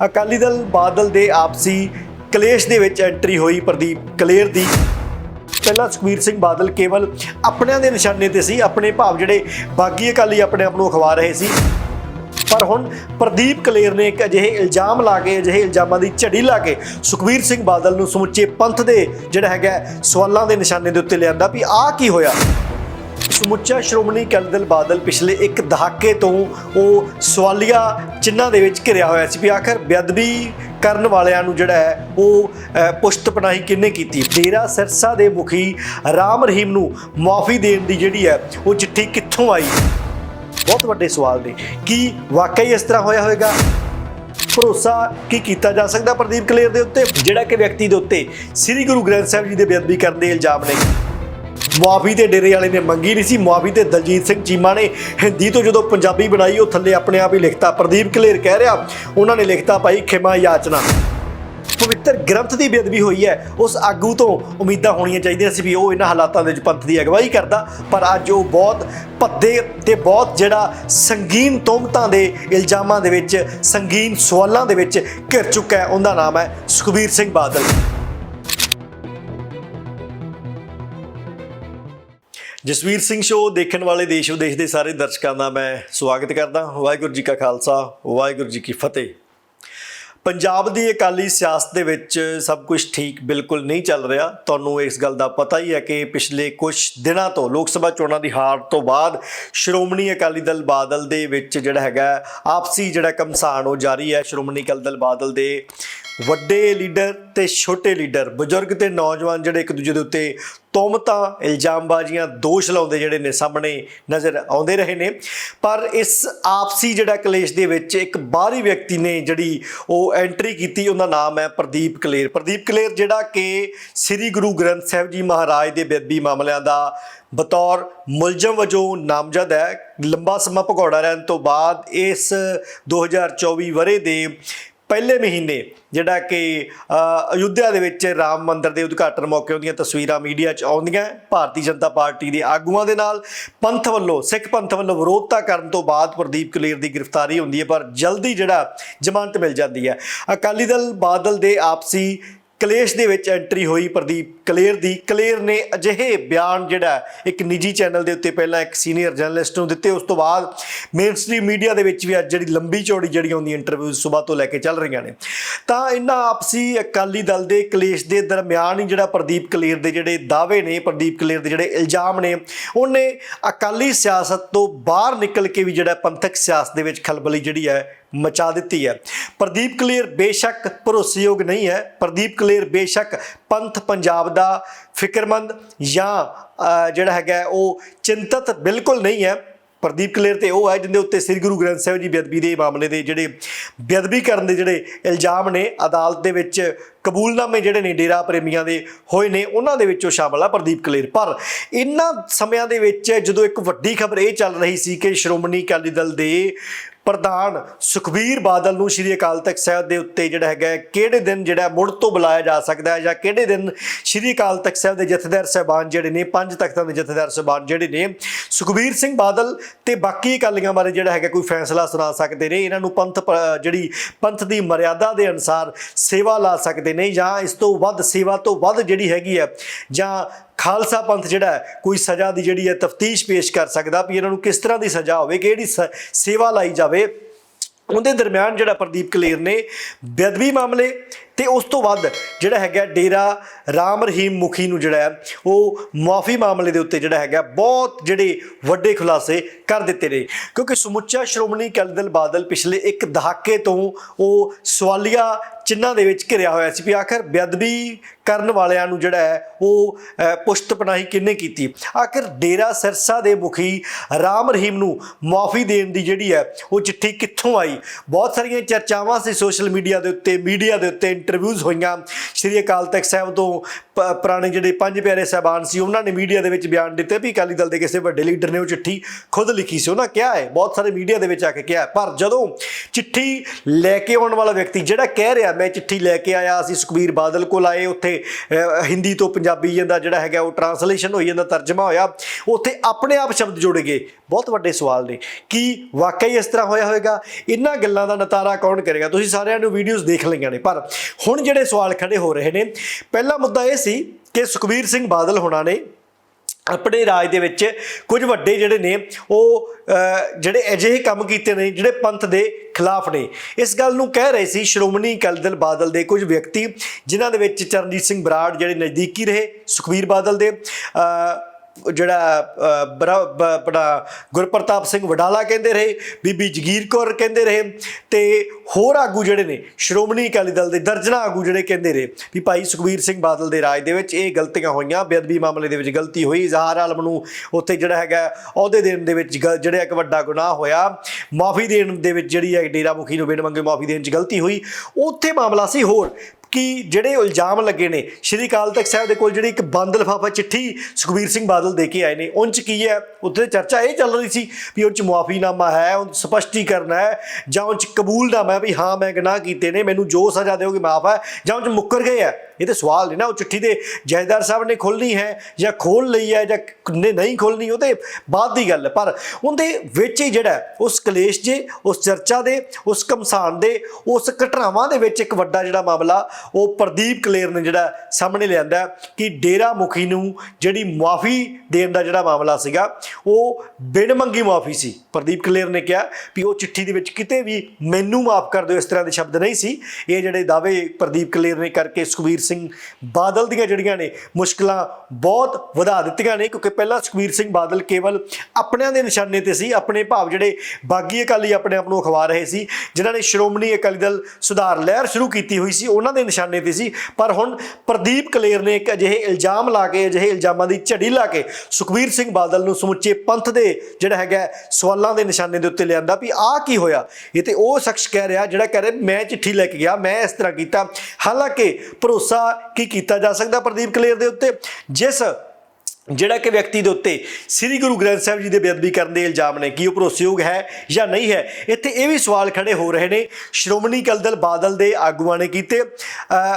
ਅਕਾਲੀ ਦਲ ਬਾਦਲ ਦੇ ਆਪਸੀ ਕਲੇਸ਼ ਦੇ ਵਿੱਚ ਐਂਟਰੀ ਹੋਈ ਪ੍ਰਦੀਪ ਕਲੇਰ ਦੀ। ਪਹਿਲਾਂ ਸੁਖਬੀਰ ਸਿੰਘ ਬਾਦਲ ਕੇਵਲ ਆਪਣਿਆਂ ਦੇ ਨਿਸ਼ਾਨੇ ਤੇ ਸੀ, ਆਪਣੇ ਭਾਵ ਜਿਹੜੇ ਬਾਗੀ ਅਕਾਲੀ ਆਪਣੇ ਆਪ ਨੂੰ ਅਖਵਾ ਰਹੇ ਸੀ। ਪਰ ਹੁਣ ਪ੍ਰਦੀਪ ਕਲੇਰ ਨੇ ਇੱਕ ਅਜਿਹੇ ਇਲਜ਼ਾਮ ਲਾ ਕੇ, ਅਜਿਹੇ ਇਲਜ਼ਾਮਾਂ ਦੀ ਝੜੀ ਲਾ ਕੇ ਸੁਖਬੀਰ ਸਿੰਘ ਬਾਦਲ ਨੂੰ ਸਮੁੱਚੇ ਪੰਥ ਦੇ ਜਿਹੜਾ ਹੈਗਾ ਸਵਾਲਾਂ ਦੇ ਨਿਸ਼ਾਨੇ ਦੇ ਉੱਤੇ ਲਿਆਂਦਾ ਵੀ ਆਹ ਕੀ ਹੋਇਆ? ਸਮੁੱਚਾ ਸ਼੍ਰੋਮਣੀ ਅਕਾਲੀ ਦਲ ਬਾਦਲ ਪਿਛਲੇ ਇੱਕ ਦਹਾਕੇ ਤੋਂ ਉਹ ਸਵਾਲੀਆ ਚਿੰਨ੍ਹਾਂ ਦੇ ਵਿੱਚ ਘਿਰਿਆ ਹੋਇਆ ਸੀ ਵੀ ਆਖਰ ਬੇਅਦਬੀ ਕਰਨ ਵਾਲਿਆਂ ਨੂੰ ਜਿਹੜਾ ਹੈ ਉਹ ਅ, ਪੁਸ਼ਤ ਪਨਾਹੀ ਕਿੰਨੇ ਕੀਤੀ? ਡੇਰਾ ਸਿਰਸਾ ਦੇ ਮੁਖੀ ਰਾਮ ਰਹੀਮ ਨੂੰ ਮਾਫੀ ਦੇਣ ਦੀ ਜਿਹੜੀ ਹੈ ਉਹ ਚਿੱਠੀ ਕਿੱਥੋਂ ਆਈ? ਬਹੁਤ ਵੱਡੇ ਸਵਾਲ ਨੇ। ਕੀ ਵਾਕਈ ਇਸ ਤਰ੍ਹਾਂ ਹੋਇਆ ਹੋਵੇਗਾ? ਭਰੋਸਾ ਕੀ ਕੀਤਾ ਜਾ ਸਕਦਾ ਪ੍ਰਦੀਪ ਕਲੇਰ ਦੇ ਉੱਤੇ? ਜਿਹੜਾ ਕਿ ਵਿਅਕਤੀ ਦੇ ਉੱਤੇ ਸ੍ਰੀ ਗੁਰੂ ਗ੍ਰੰਥ ਸਾਹਿਬ ਜੀ ਦੇ ਬੇਅਦਬੀ ਕਰਨ ਦੇ ਇਲਜ਼ਾਮ ਨੇ। ਮੁਆਫੀ ਤੇ ਡੇਰੇ ਵਾਲੇ ਨੇ ਮੰਗੀ ਨਹੀਂ ਸੀ। ਮੁਆਫੀ ਤੇ ਦਲਜੀਤ ਸਿੰਘ ਚੀਮਾ ਨੇ ਹਿੰਦੀ ਤੋਂ ਜਦੋਂ ਪੰਜਾਬੀ ਬਣਾਈ, ਉਹ ਥੱਲੇ ਆਪਣੇ ਆਪ ਹੀ ਲਿਖਤਾ। ਪ੍ਰਦੀਪ ਕਲੇਰ ਕਹਿ ਰਿਹਾ, ਉਹਨਾਂ ਨੇ ਲਿਖਤਾ ਭਾਈ ਖਿਮਾ ਯਾਚਨਾ। ਪਵਿੱਤਰ ਗ੍ਰੰਥ ਦੀ ਬੇਅਦਬੀ ਹੋਈ ਹੈ। ਉਸ ਆਗੂ ਤੋਂ ਉਮੀਦਾਂ ਹੋਣੀਆਂ ਚਾਹੀਦੀਆਂ ਸੀ ਵੀ ਉਹ ਇਹਨਾਂ ਹਾਲਾਤਾਂ ਦੇ ਵਿੱਚ ਪੰਥ ਦੀ ਅਗਵਾਈ ਕਰਦਾ, ਪਰ ਅੱਜ ਉਹ ਬਹੁਤ ਭੱਦੇ ਤੇ ਬਹੁਤ ਜਿਹੜਾ ਸੰਗੀਨ ਤੋਮਤਾਂ ਦੇ ਇਲਜ਼ਾਮਾਂ ਦੇ ਵਿੱਚ, ਸੰਗੀਨ ਸਵਾਲਾਂ ਦੇ ਵਿੱਚ ਘਿਰ ਚੁੱਕਾ ਹੈ। ਉਹਦਾ ਨਾਮ ਹੈ ਸੁਖਬੀਰ ਸਿੰਘ ਬਾਦਲ। ਜਸਵੀਰ ਸਿੰਘ ਸ਼ੋਅ ਦੇਖਣ ਵਾਲੇ ਦੇਸ਼ ਵਿਦੇਸ਼ ਦੇ ਸਾਰੇ ਦਰਸ਼ਕਾਂ ਦਾ ਮੈਂ ਸਵਾਗਤ ਕਰਦਾ ਵਾਹਿਗੁਰੂ ਜੀ ਕਾ ਖਾਲਸਾ, ਵਾਹਿਗੁਰੂ ਜੀ ਕੀ ਫਤਿਹ। ਪੰਜਾਬ ਦੀ ਅਕਾਲੀ ਸਿਆਸਤ ਦੇ ਵਿੱਚ ਸਭ ਕੁਝ ਠੀਕ ਬਿਲਕੁਲ ਨਹੀਂ ਚੱਲ ਰਿਹਾ। ਤੁਹਾਨੂੰ ਇਸ ਗੱਲ ਦਾ ਪਤਾ ਹੀ ਹੈ ਕਿ ਪਿਛਲੇ ਕੁਝ ਦਿਨਾਂ ਤੋਂ ਲੋਕ ਸਭਾ ਚੋਣਾਂ ਦੀ ਹਾਰ ਤੋਂ ਬਾਅਦ ਸ਼੍ਰੋਮਣੀ ਅਕਾਲੀ ਦਲ ਬਾਦਲ ਦੇ ਵਿੱਚ ਜਿਹੜਾ ਹੈਗਾ ਆਪਸੀ ਜਿਹੜਾ ਕਮਸਾਨ ਉਹ ਜਾਰੀ ਹੈ। ਸ਼੍ਰੋਮਣੀ ਅਕਾਲੀ ਦਲ ਬਾਦਲ ਦੇ ਵੱਡੇ ਲੀਡਰ ਤੇ ਛੋਟੇ ਲੀਡਰ, ਬਜ਼ੁਰਗ ਤੇ ਨੌਜਵਾਨ ਜਿਹੜੇ ਇੱਕ ਦੂਜੇ ਦੇ ਉੱਤੇ ਤੋਮਤਾਂ, ਇਲਜ਼ਾਮਬਾਜ਼ੀਆਂ, ਦੋਸ਼ ਲਾਉਂਦੇ ਜਿਹੜੇ ਨੇ ਸਾਹਮਣੇ ਨਜ਼ਰ ਆਉਂਦੇ ਰਹੇ ਨੇ। ਪਰ ਇਸ ਆਪਸੀ ਜਿਹੜਾ ਕਲੇਸ਼ ਦੇ ਵਿੱਚ ਇੱਕ ਬਾਹਰੀ ਵਿਅਕਤੀ ਨੇ ਜਿਹੜੀ ਉਹ ਐਂਟਰੀ ਕੀਤੀ, ਉਹਦਾ ਨਾਮ ਹੈ ਪ੍ਰਦੀਪ ਕਲੇਰ। ਪ੍ਰਦੀਪ ਕਲੇਰ ਜਿਹੜਾ ਕਿ ਸ੍ਰੀ ਗੁਰੂ ਗ੍ਰੰਥ ਸਾਹਿਬ ਜੀ ਮਹਾਰਾਜ ਦੇ ਬੇਅਦਬੀ ਮਾਮਲਿਆਂ ਦਾ ਬਤੌਰ ਮੁਲਜ਼ਮ ਵਜੋਂ ਨਾਮਜ਼ਦ ਹੈ। ਲੰਬਾ ਸਮਾਂ ਭਗੌੜਾ ਰਹਿਣ ਤੋਂ ਬਾਅਦ ਇਸ 2024 ਵਰੇ ਦੇ ਪਹਿਲੇ ਮਹੀਨੇ ਜਿਹੜਾ ਕਿ ਅ, ਅਯੁੱਧਿਆ ਦੇ ਵਿੱਚ ਰਾਮ ਮੰਦਿਰ ਦੇ ਉਦਘਾਟਨ ਮੌਕੇ ਉਹਦੀਆਂ ਤਸਵੀਰਾਂ ਮੀਡੀਆ 'ਚ ਆਉਂਦੀਆਂ। ਭਾਰਤੀ ਜਨਤਾ ਪਾਰਟੀ ਦੇ ਆਗੂਆਂ ਦੇ ਨਾਲ ਪੰਥ ਵੱਲੋਂ ਸਿੱਖ ਪੰਥ ਵੱਲੋਂ ਵਿਰੋਧਤਾ ਕਰਨ ਤੋਂ ਬਾਅਦ ਪ੍ਰਦੀਪ ਕਲੇਰ ਦੀ ਗ੍ਰਿਫਤਾਰੀ ਹੁੰਦੀ ਹੈ ਪਰ ਜਲਦੀ ਜਿਹੜਾ ਜ਼ਮਾਨਤ ਮਿਲ ਜਾਂਦੀ ਹੈ। ਅਕਾਲੀ ਦਲ ਬਾਦਲ ਦੇ ਆਪਸੀ ਕਲੇਸ਼ ਦੇ ਵਿੱਚ ਐਂਟਰੀ ਹੋਈ ਪ੍ਰਦੀਪ ਕਲੇਰ ਦੀ। ਕਲੇਰ ਨੇ ਅਜਿਹੇ ਬਿਆਨ ਜਿਹੜਾ ਇੱਕ ਨਿੱਜੀ ਚੈਨਲ ਦੇ ਉੱਤੇ ਪਹਿਲਾਂ ਇੱਕ ਸੀਨੀਅਰ ਜਰਨਲਿਸਟ ਨੂੰ ਦਿੱਤੇ। ਉਸ ਤੋਂ ਬਾਅਦ ਮੇਨਸਟ੍ਰੀਮ ਮੀਡੀਆ ਦੇ ਵਿੱਚ ਵੀ ਅੱਜ ਜਿਹੜੀ ਲੰਬੀ ਚੌੜੀ ਜਿਹੜੀਆਂ ਹੁੰਦੀਆਂ ਇੰਟਰਵਿਊਜ਼ ਸਵੇਰ ਤੋਂ ਲੈ ਕੇ ਚੱਲ ਰਹੀਆਂ ਨੇ। ਤਾਂ ਇਹਨਾਂ ਆਪਸੀ ਅਕਾਲੀ ਦਲ ਦੇ ਕਲੇਸ਼ ਦੇ ਦਰਮਿਆਨ ਹੀ ਜਿਹੜਾ ਪ੍ਰਦੀਪ ਕਲੇਰ ਦੇ ਜਿਹੜੇ ਦਾਅਵੇ ਨੇ, ਪ੍ਰਦੀਪ ਕਲੇਰ ਦੇ ਜਿਹੜੇ ਇਲਜ਼ਾਮ ਨੇ, ਉਹਨੇ ਅਕਾਲੀ ਸਿਆਸਤ ਤੋਂ ਬਾਹਰ ਨਿਕਲ ਕੇ ਵੀ ਜਿਹੜਾ ਪੰਥਕ ਸਿਆਸਤ ਦੇ ਵਿੱਚ ਖਲਬਲੀ ਜਿਹੜੀ ਹੈ ਮਚਾ ਦਿੱਤੀ ਹੈ। ਪ੍ਰਦੀਪ ਕਲੇਰ ਬੇਸ਼ੱਕ ਭਰੋਸੇਯੋਗ ਨਹੀਂ ਹੈ। ਪ੍ਰਦੀਪ ਕਲੇਰ ਬੇਸ਼ੱਕ ਪੰਥ ਪੰਜਾਬ ਦਾ ਫਿਕਰਮੰਦ ਜਾਂ ਜਿਹੜਾ ਹੈਗਾ ਉਹ ਚਿੰਤਤ ਬਿਲਕੁਲ ਨਹੀਂ ਹੈ। ਪ੍ਰਦੀਪ ਕਲੇਰ ਤੇ ਉਹ ਹੈ ਜਿੰਦੇ ਉੱਤੇ ਸ੍ਰੀ ਗੁਰੂ ਗ੍ਰੰਥ ਸਾਹਿਬ ਜੀ ਬੇਅਦਬੀ ਦੇ ਮਾਮਲੇ ਦੇ ਜਿਹੜੇ ਬੇਅਦਬੀ ਕਰਨ ਦੇ ਜਿਹੜੇ ਇਲਜ਼ਾਮ ਨੇ, ਅਦਾਲਤ ਦੇ ਵਿੱਚ ਕਬੂਲਨਾਮੇ ਜਿਹੜੇ ਨੇ, ਡੇਰਾ ਪ੍ਰੇਮੀਆਂ ਦੇ ਹੋਏ ਨੇ, ਉਹਨਾਂ ਦੇ ਵਿੱਚੋਂ ਸ਼ਾਮਲ ਆ ਪ੍ਰਦੀਪ ਕਲੇਰ। ਪਰ ਇਹਨਾਂ ਸਮਿਆਂ ਦੇ ਵਿੱਚ ਜਦੋਂ ਇੱਕ ਵੱਡੀ ਖਬਰ ਇਹ ਚੱਲ ਰਹੀ ਸੀ ਕਿ ਸ਼੍ਰੋਮਣੀ ਅਕਾਲੀ ਦਲ ਦੇ ਪ੍ਰਧਾਨ ਸੁਖਬੀਰ ਬਾਦਲ ਨੂੰ ਸ਼੍ਰੀ ਅਕਾਲ ਤਖਤ ਸਾਹਿਬ ਦੇ ਉੱਤੇ ਜਿਹੜਾ ਹੈਗਾ ਕਿਹੜੇ ਦਿਨ ਜਿਹੜਾ ਮੁੜ ਤੋਂ ਬੁਲਾਇਆ ਜਾ ਸਕਦਾ ਹੈ ਜਾਂ ਕਿਹੜੇ ਦਿਨ ਸ਼੍ਰੀ ਅਕਾਲ ਤਖਤ ਸਾਹਿਬ ਦੇ ਜਥੇਦਾਰ ਸਾਹਿਬਾਨ ਜਿਹੜੇ ਨੇ, ਪੰਜ ਤਖਤਾਂ ਦੇ ਜਥੇਦਾਰ ਸਾਹਿਬਾਨ ਜਿਹੜੇ ਨੇ, ਸੁਖਬੀਰ ਸਿੰਘ ਬਾਦਲ ਤੇ ਬਾਕੀ ਅਕਾਲੀਆਂ ਬਾਰੇ ਜਿਹੜਾ ਹੈਗਾ ਕੋਈ ਫੈਸਲਾ ਸੁਣਾ ਸਕਦੇ ਨੇ? ਇਹਨਾਂ ਨੂੰ ਪੰਥ ਪ- ਜਿਹੜੀ ਪੰਥ ਦੀ ਮਰਿਆਦਾ ਦੇ ਅਨੁਸਾਰ ਸੇਵਾ ਲਾ ਸਕਦੇ ਨੇ ਜਾਂ ਇਸ ਤੋਂ ਵੱਧ, ਸੇਵਾ ਤੋਂ ਵੱਧ ਜਿਹੜੀ ਹੈਗੀ ਹੈ ਜਾਂ ਖਾਲਸਾ ਪੰਥ ਜਿਹੜਾ ਕੋਈ ਸਜ਼ਾ ਦੀ ਜਿਹੜੀ ਹੈ ਤਫਤੀਸ਼ ਪੇਸ਼ ਕਰ ਸਕਦਾ ਵੀ ਇਹਨਾਂ ਨੂੰ ਕਿਸ ਤਰ੍ਹਾਂ ਦੀ ਸਜ਼ਾ ਹੋਵੇ, ਕਿਹੜੀ ਸ- ਸੇਵਾ ਲਾਈ ਜਾਵੇ। ਉਹਦੇ ਦਰਮਿਆਨ ਜਿਹੜਾ ਪ੍ਰਦੀਪ ਕਲੇਰ ਨੇ ਬੇਅਦਬੀ ਮਾਮਲੇ ਤੇ ਉਸ ਤੋਂ ਵੱਧ ਜਿਹੜਾ ਹੈਗਾ ਡੇਰਾ ਰਾਮ ਰਹੀਮ ਮੁਖੀ ਨੂੰ ਜਿਹੜਾ ਹੈ, ਉਹ ਮਾਫੀ ਮਾਮਲੇ ਦੇ ਉੱਤੇ ਜਿਹੜਾ ਹੈਗਾ ਬਹੁਤ ਜਿਹੜੇ ਵੱਡੇ ਖੁਲਾਸੇ ਕਰ ਦਿੱਤੇ ਨੇ। ਕਿਉਂਕਿ ਸਮੁੱਚਾ ਸ਼੍ਰੋਮਣੀ ਅਕਾਲੀ ਦਲ ਬਾਦਲ ਪਿਛਲੇ ਇੱਕ ਦਹਾਕੇ ਤੋਂ ਉਹ ਸਵਾਲੀਆ ਚਿੰਨ੍ਹਾਂ ਦੇ ਵਿੱਚ ਘਿਰਿਆ ਹੋਇਆ ਸੀ ਵੀ ਆਖਰ ਬੇਅਦਬੀ ਕਰਨ ਵਾਲਿਆਂ ਨੂੰ ਜਿਹੜਾ ਹੈ ਉਹ ਪੁਸ਼ਤਪਨਾਹੀ ਕਿੰਨੇ ਕੀਤੀ? ਆਖਰ ਡੇਰਾ ਸਿਰਸਾ ਦੇ ਮੁਖੀ ਰਾਮ ਰਹੀਮ ਨੂੰ ਮਾਫੀ ਦੇਣ ਦੀ ਜਿਹੜੀ ਹੈ ਉਹ ਚਿੱਠੀ ਕਿੱਥੋਂ ਆਈ? ਬਹੁਤ ਸਾਰੀਆਂ ਚਰਚਾਵਾਂ ਸੀ ਸੋਸ਼ਲ ਮੀਡੀਆ ਦੇ ਉੱਤੇ, ਮੀਡੀਆ ਦੇ ਉੱਤੇ ਇੰਟਰਵਿਊਜ਼ ਹੋਈਆਂ। ਸ਼੍ਰੀ ਅਕਾਲ ਤਖਤ ਸਾਹਿਬ ਤੋਂ ਪੁਰਾਣੇ ਜਿਹੜੇ ਪੰਜ ਪਿਆਰੇ ਸਾਹਿਬਾਨ ਸੀ, ਉਹਨਾਂ ਨੇ ਮੀਡੀਆ ਦੇ ਵਿੱਚ ਬਿਆਨ ਦਿੱਤੇ ਵੀ ਅਕਾਲੀ ਦਲ ਦੇ ਕਿਸੇ ਵੱਡੇ ਲੀਡਰ ਨੇ ਉਹ ਚਿੱਠੀ ਖੁਦ ਲਿਖੀ ਸੀ। ਉਹਨਾਂ ਕਿਹਾ ਹੈ, ਬਹੁਤ ਸਾਰੇ ਮੀਡੀਆ ਦੇ ਵਿੱਚ ਆ ਕੇ ਕਿਹਾ ਪਰ ਜਦੋਂ ਚਿੱਠੀ ਲੈ ਕੇ ਆਉਣ ਵਾਲਾ ਵਿਅਕਤੀ ਜਿਹੜਾ ਕਹਿ ਰਿਹਾ, ਮੈਂ ਚਿੱਠੀ ਲੈ ਕੇ ਆਇਆ, ਅਸੀਂ ਸੁਖਬੀਰ ਬਾਦਲ ਕੋਲ ਆਏ, ਉੱਥੇ ਹਿੰਦੀ ਤੋਂ ਪੰਜਾਬੀ ਦਾ ਜਿਹੜਾ ਹੈਗਾ, ਉਹ ਟਰਾਂਸਲੇਸ਼ਨ ਹੋਈ ਜਾਂਦਾ, ਤਰਜਮਾ ਹੋਇਆ, ਉੱਥੇ ਆਪਣੇ ਆਪ ਸ਼ਬਦ ਜੁੜ ਗਏ। ਬਹੁਤ ਵੱਡੇ ਸਵਾਲ ਨੇ। ਕੀ ਵਾਕਈ ਇਸ ਤਰ੍ਹਾਂ ਹੋਇਆ ਹੋਵੇਗਾ? ਇਹਨਾਂ ਗੱਲਾਂ ਦਾ ਨਤਾਰਾ ਕੌਣ ਕਰੇਗਾ? ਤੁਸੀਂ ਸਾਰਿਆਂ ਨੂੰ ਵੀਡੀਓਜ਼ ਦੇਖ ਲਈਆਂ ਨੇ, ਪਰ ਹੁਣ ਜਿਹੜੇ ਸਵਾਲ ਖੜੇ ਹੋ ਰਹੇ ਨੇ, ਪਹਿਲਾ ਮੁੱਦਾ ਇਹ ਸੀ ਕਿ ਸੁਖਬੀਰ ਸਿੰਘ ਬਾਦਲ ਹੋਣਾ ਨੇ ਆਪਣੇ ਰਾਜ ਦੇ ਵਿੱਚ ਕੁਝ ਵੱਡੇ ਜਿਹੜੇ ਨੇ, ਉਹ ਜਿਹੜੇ ਅਜਿਹੇ ਕੰਮ ਕੀਤੇ ਨੇ, ਜਿਹੜੇ ਪੰਥ ਦੇ ਖਿਲਾਫ ਨੇ। ਇਸ ਗੱਲ ਨੂੰ ਕਹਿ ਰਹੇ ਸੀ ਸ਼੍ਰੋਮਣੀ ਅਕਾਲੀ ਦਲ ਬਾਦਲ ਦੇ ਕੁਝ ਵਿਅਕਤੀ, ਜਿਨ੍ਹਾਂ ਦੇ ਵਿੱਚ ਚਰਨਜੀਤ ਸਿੰਘ ਬਰਾੜ ਜਿਹੜੇ ਨਜ਼ਦੀਕੀ ਰਹੇ, ਸੁਖਬੀਰ ਬਾਦਲ ਦੇ ਜਿਹੜਾ ਅਹ, ਬਰਾ- ਆਪਣਾ ਗੁਰਪ੍ਰਤਾਪ ਸਿੰਘ ਵਡਾਲਾ ਕਹਿੰਦੇ ਰਹੇ ਬੀਬੀ ਜਗੀਰ ਕੌਰ ਕਹਿੰਦੇ ਰਹੇ ਤੇ ਹੋਰ ਆਗੂ ਜਿਹੜੇ ਨੇ ਸ਼੍ਰੋਮਣੀ ਅਕਾਲੀ ਦਲ ਦੇ ਦਰਜਨਾ ਆਗੂ ਜਿਹੜੇ ਕਹਿੰਦੇ ਰਹੇ ਵੀ ਭਾਈ ਸੁਖਬੀਰ ਸਿੰਘ ਬਾਦਲ ਦੇ ਰਾਜ ਦੇ ਵਿੱਚ ਇਹ ਗਲਤੀਆਂ ਹੋਈਆਂ ਬੇਅਦਬੀ ਮਾਮਲੇ ਦੇ ਵਿੱਚ ਗਲਤੀ ਹੋਈ ਇਜ਼ਹਾਰ ਆਲਮ ਨੂੰ ਉੱਥੇ ਜਿਹੜਾ ਹੈਗਾ ਅਹੁਦੇ ਦੇਣ ਦੇ ਵਿੱਚ ਗ- ਜਿਹੜਾ ਇੱਕ ਵੱਡਾ ਗੁਨਾਹ ਹੋਇਆ ਮਾਫੀ ਦੇਣ ਦੇ ਵਿੱਚ ਜਿਹੜੀ ਹੈ ਡੇਰਾ ਮੁਖੀ ਨੂੰ ਬਿਨ ਮੰਗੇ ਮਾਫੀ ਦੇਣ 'ਚ ਗਲਤੀ ਹੋਈ ਉੱਥੇ ਮਾਮਲਾ ਸੀ ਹੋਰ ਕਿ ਜਿਹੜੇ ਇਲਜ਼ਾਮ ਲੱਗੇ ਨੇ, ਸ਼੍ਰੀ ਅਕਾਲ ਤਖਤ ਸਾਹਿਬ ਦੇ ਕੋਲ ਜਿਹੜੀ ਇੱਕ ਬੰਦ ਲਿਫਾਫਾ ਚਿੱਠੀ ਸੁਖਬੀਰ ਸਿੰਘ ਬਾਦਲ ਦੇ ਕੇ ਆਏ ਨੇ ਉਹ 'ਚ ਕੀ ਹੈ? ਉੱਥੇ ਚਰਚਾ ਇਹ ਚੱਲ ਰਹੀ ਸੀ ਵੀ ਉਹ 'ਚ ਮੁਆਫੀਨਾਮਾ ਹੈ ਉਹ 'ਚ ਸਪਸ਼ਟੀਕਰਨ ਹੈ, ਜਾਂ ਉਹ 'ਚ ਕਬੂਲਨਾਮਾ ਹੈ ਵੀ ਹਾਂ, ਮੈਂ ਗੁਨਾਹ ਕੀਤੇ ਨੇ, ਮੈਨੂੰ ਜੋ ਸਜ਼ਾ ਦਿਓਗੇ ਮਾਫ ਹੈ, ਜਾਂ ਉਹ 'ਚ ਮੁੱਕਰ ਗਏ ਹੈ। ਇਹ ਤੇ ਸਵਾਲ ਨੇ ਨਾ, ਉਹ ਚਿੱਠੀ ਦੇ ਜੈਦਾਰ ਸਾਹਿਬ ਨੇ ਖੋਲਣੀ ਹੈ, ਜਾਂ ਖੋਲ ਲਈ ਹੈ, ਜਾਂ ਨਹੀਂ ਖੋਲਣੀ ਉਹ ਤੇ ਬਾਅਦ ਦੀ ਗੱਲ ਹੈ। ਪਰ ਉਹਦੇ ਵਿੱਚ ਹੀ ਜਿਹੜਾ ਉਸ ਕਲੇਸ਼ ਜੇ, ਉਸ ਚਰਚਾ ਦੇ, ਉਸ ਕਮਸਾਨ ਦੇ, ਉਸ ਘਟਨਾਵਾਂ ਦੇ ਵਿੱਚ ਇੱਕ ਵੱਡਾ ਜਿਹੜਾ ਮਾਮਲਾ ਉਹ ਪ੍ਰਦੀਪ ਕਲੇਰ ਨੇ ਜਿਹੜਾ ਸਾਹਮਣੇ ਲਿਆਂਦਾ ਕਿ ਡੇਰਾ ਮੁਖੀ ਨੂੰ ਜਿਹੜੀ ਮੁਆਫੀ ਦੇਣ ਦਾ ਜਿਹੜਾ ਮਾਮਲਾ ਸੀਗਾ, ਉਹ ਬਿਨ ਮੰਗੀ ਮੁਆਫੀ ਸੀ। ਪ੍ਰਦੀਪ ਕਲੇਰ ਨੇ ਕਿਹਾ ਵੀ ਉਹ ਚਿੱਠੀ ਦੇ ਵਿੱਚ ਕਿਤੇ ਵੀ ਮੈਨੂੰ ਮਾਫ ਕਰ ਦਿਓ ਇਸ ਤਰ੍ਹਾਂ ਦੇ ਸ਼ਬਦ ਨਹੀਂ ਸੀ। ਇਹ ਜਿਹੜੇ ਦਾਅਵੇ ਪ੍ਰਦੀਪ ਕਲੇਰ ਨੇ ਕਰਕੇ ਸੁਖਬੀਰ ਸਿੰਘ ਬਾਦਲ ਦੀਆਂ ਜਿਹੜੀਆਂ ਨੇ ਮੁਸ਼ਕਲਾਂ ਬਹੁਤ ਵਧਾ ਦਿੱਤੀਆਂ ਨੇ, ਕਿਉਂਕਿ ਪਹਿਲਾਂ ਸੁਖਬੀਰ ਸਿੰਘ ਬਾਦਲ ਕੇਵਲ ਆਪਣਿਆਂ ਦੇ ਨਿਸ਼ਾਨੇ ਤੇ ਸੀ, ਆਪਣੇ ਭਾਵ ਜਿਹੜੇ ਬਾਗੀ ਅਕਾਲੀ ਆਪਣੇ ਆਪ ਨੂੰ ਅਖਵਾ ਰਹੇ ਸੀ, ਜਿਨ੍ਹਾਂ ਨੇ ਸ਼੍ਰੋਮਣੀ ਅਕਾਲੀ ਦਲ ਸੁਧਾਰ ਲਹਿਰ ਸ਼ੁਰੂ ਕੀਤੀ ਹੋਈ ਸੀ, ਉਹਨਾਂ ਦੇ ਨਿਸ਼ਾਨੇ ਤੇ ਸੀ। ਪਰ ਹੁਣ ਪ੍ਰਦੀਪ ਕਲੇਰ ਨੇ ਇੱਕ ਅਜਿਹੇ ਇਲਜ਼ਾਮ ਲਾ ਕੇ, ਅਜਿਹੇ ਇਲਜ਼ਾਮਾਂ ਦੀ ਝੜੀ ਲਾ ਕੇ ਸੁਖਬੀਰ ਸਿੰਘ ਬਾਦਲ ਨੂੰ ਸਮੁੱਚੇ ਪੰਥ ਦੇ ਜਿਹੜਾ ਹੈਗਾ ਸਵਾਲਾਂ ਦੇ ਨਿਸ਼ਾਨੇ ਦੇ ਉੱਤੇ ਲਿਆਂਦਾ ਵੀ ਆਹ ਕੀ ਹੋਇਆ? ਇਹ ਤੇ ਉਹ ਸ਼ਖਸ ਕਹਿ ਰਿਹਾ, ਜਿਹੜਾ ਕਹਿ ਰਿਹਾ ਮੈਂ ਚਿੱਠੀ ਲੈ ਕੇ ਗਿਆ, ਮੈਂ ਇਸ ਤਰ੍ਹਾਂ ਕੀਤਾ। ਹਾਲਾਂਕਿ ਭਰੋਸਾ ਕੀ ਕੀਤਾ ਜਾ ਸਕਦਾ ਪ੍ਰਦੀਪ ਕਲੇਰ ਦੇ ਉੱਤੇ? ਜਿਸ ਜਿਹੜਾ ਕਿ ਵਿਅਕਤੀ ਦੇ ਉੱਤੇ ਸ੍ਰੀ ਗੁਰੂ ਗ੍ਰੰਥ ਸਾਹਿਬ ਜੀ ਦੇ ਬੇਅਦਬੀ ਕਰਨ ਦੇ ਇਲਜ਼ਾਮ ਨੇ, ਕੀ ਉਹ ਭਰੋਸੇਯੋਗ ਹੈ ਜਾਂ ਨਹੀਂ ਹੈ? ਇੱਥੇ ਇਹ ਵੀ ਸਵਾਲ ਖੜੇ ਹੋ ਰਹੇ ਨੇ। ਸ਼੍ਰੋਮਣੀ ਅਕਾਲੀ ਦਲ ਬਾਦਲ ਦੇ ਆਗੂਆਂ ਨੇ ਕੀਤੇ।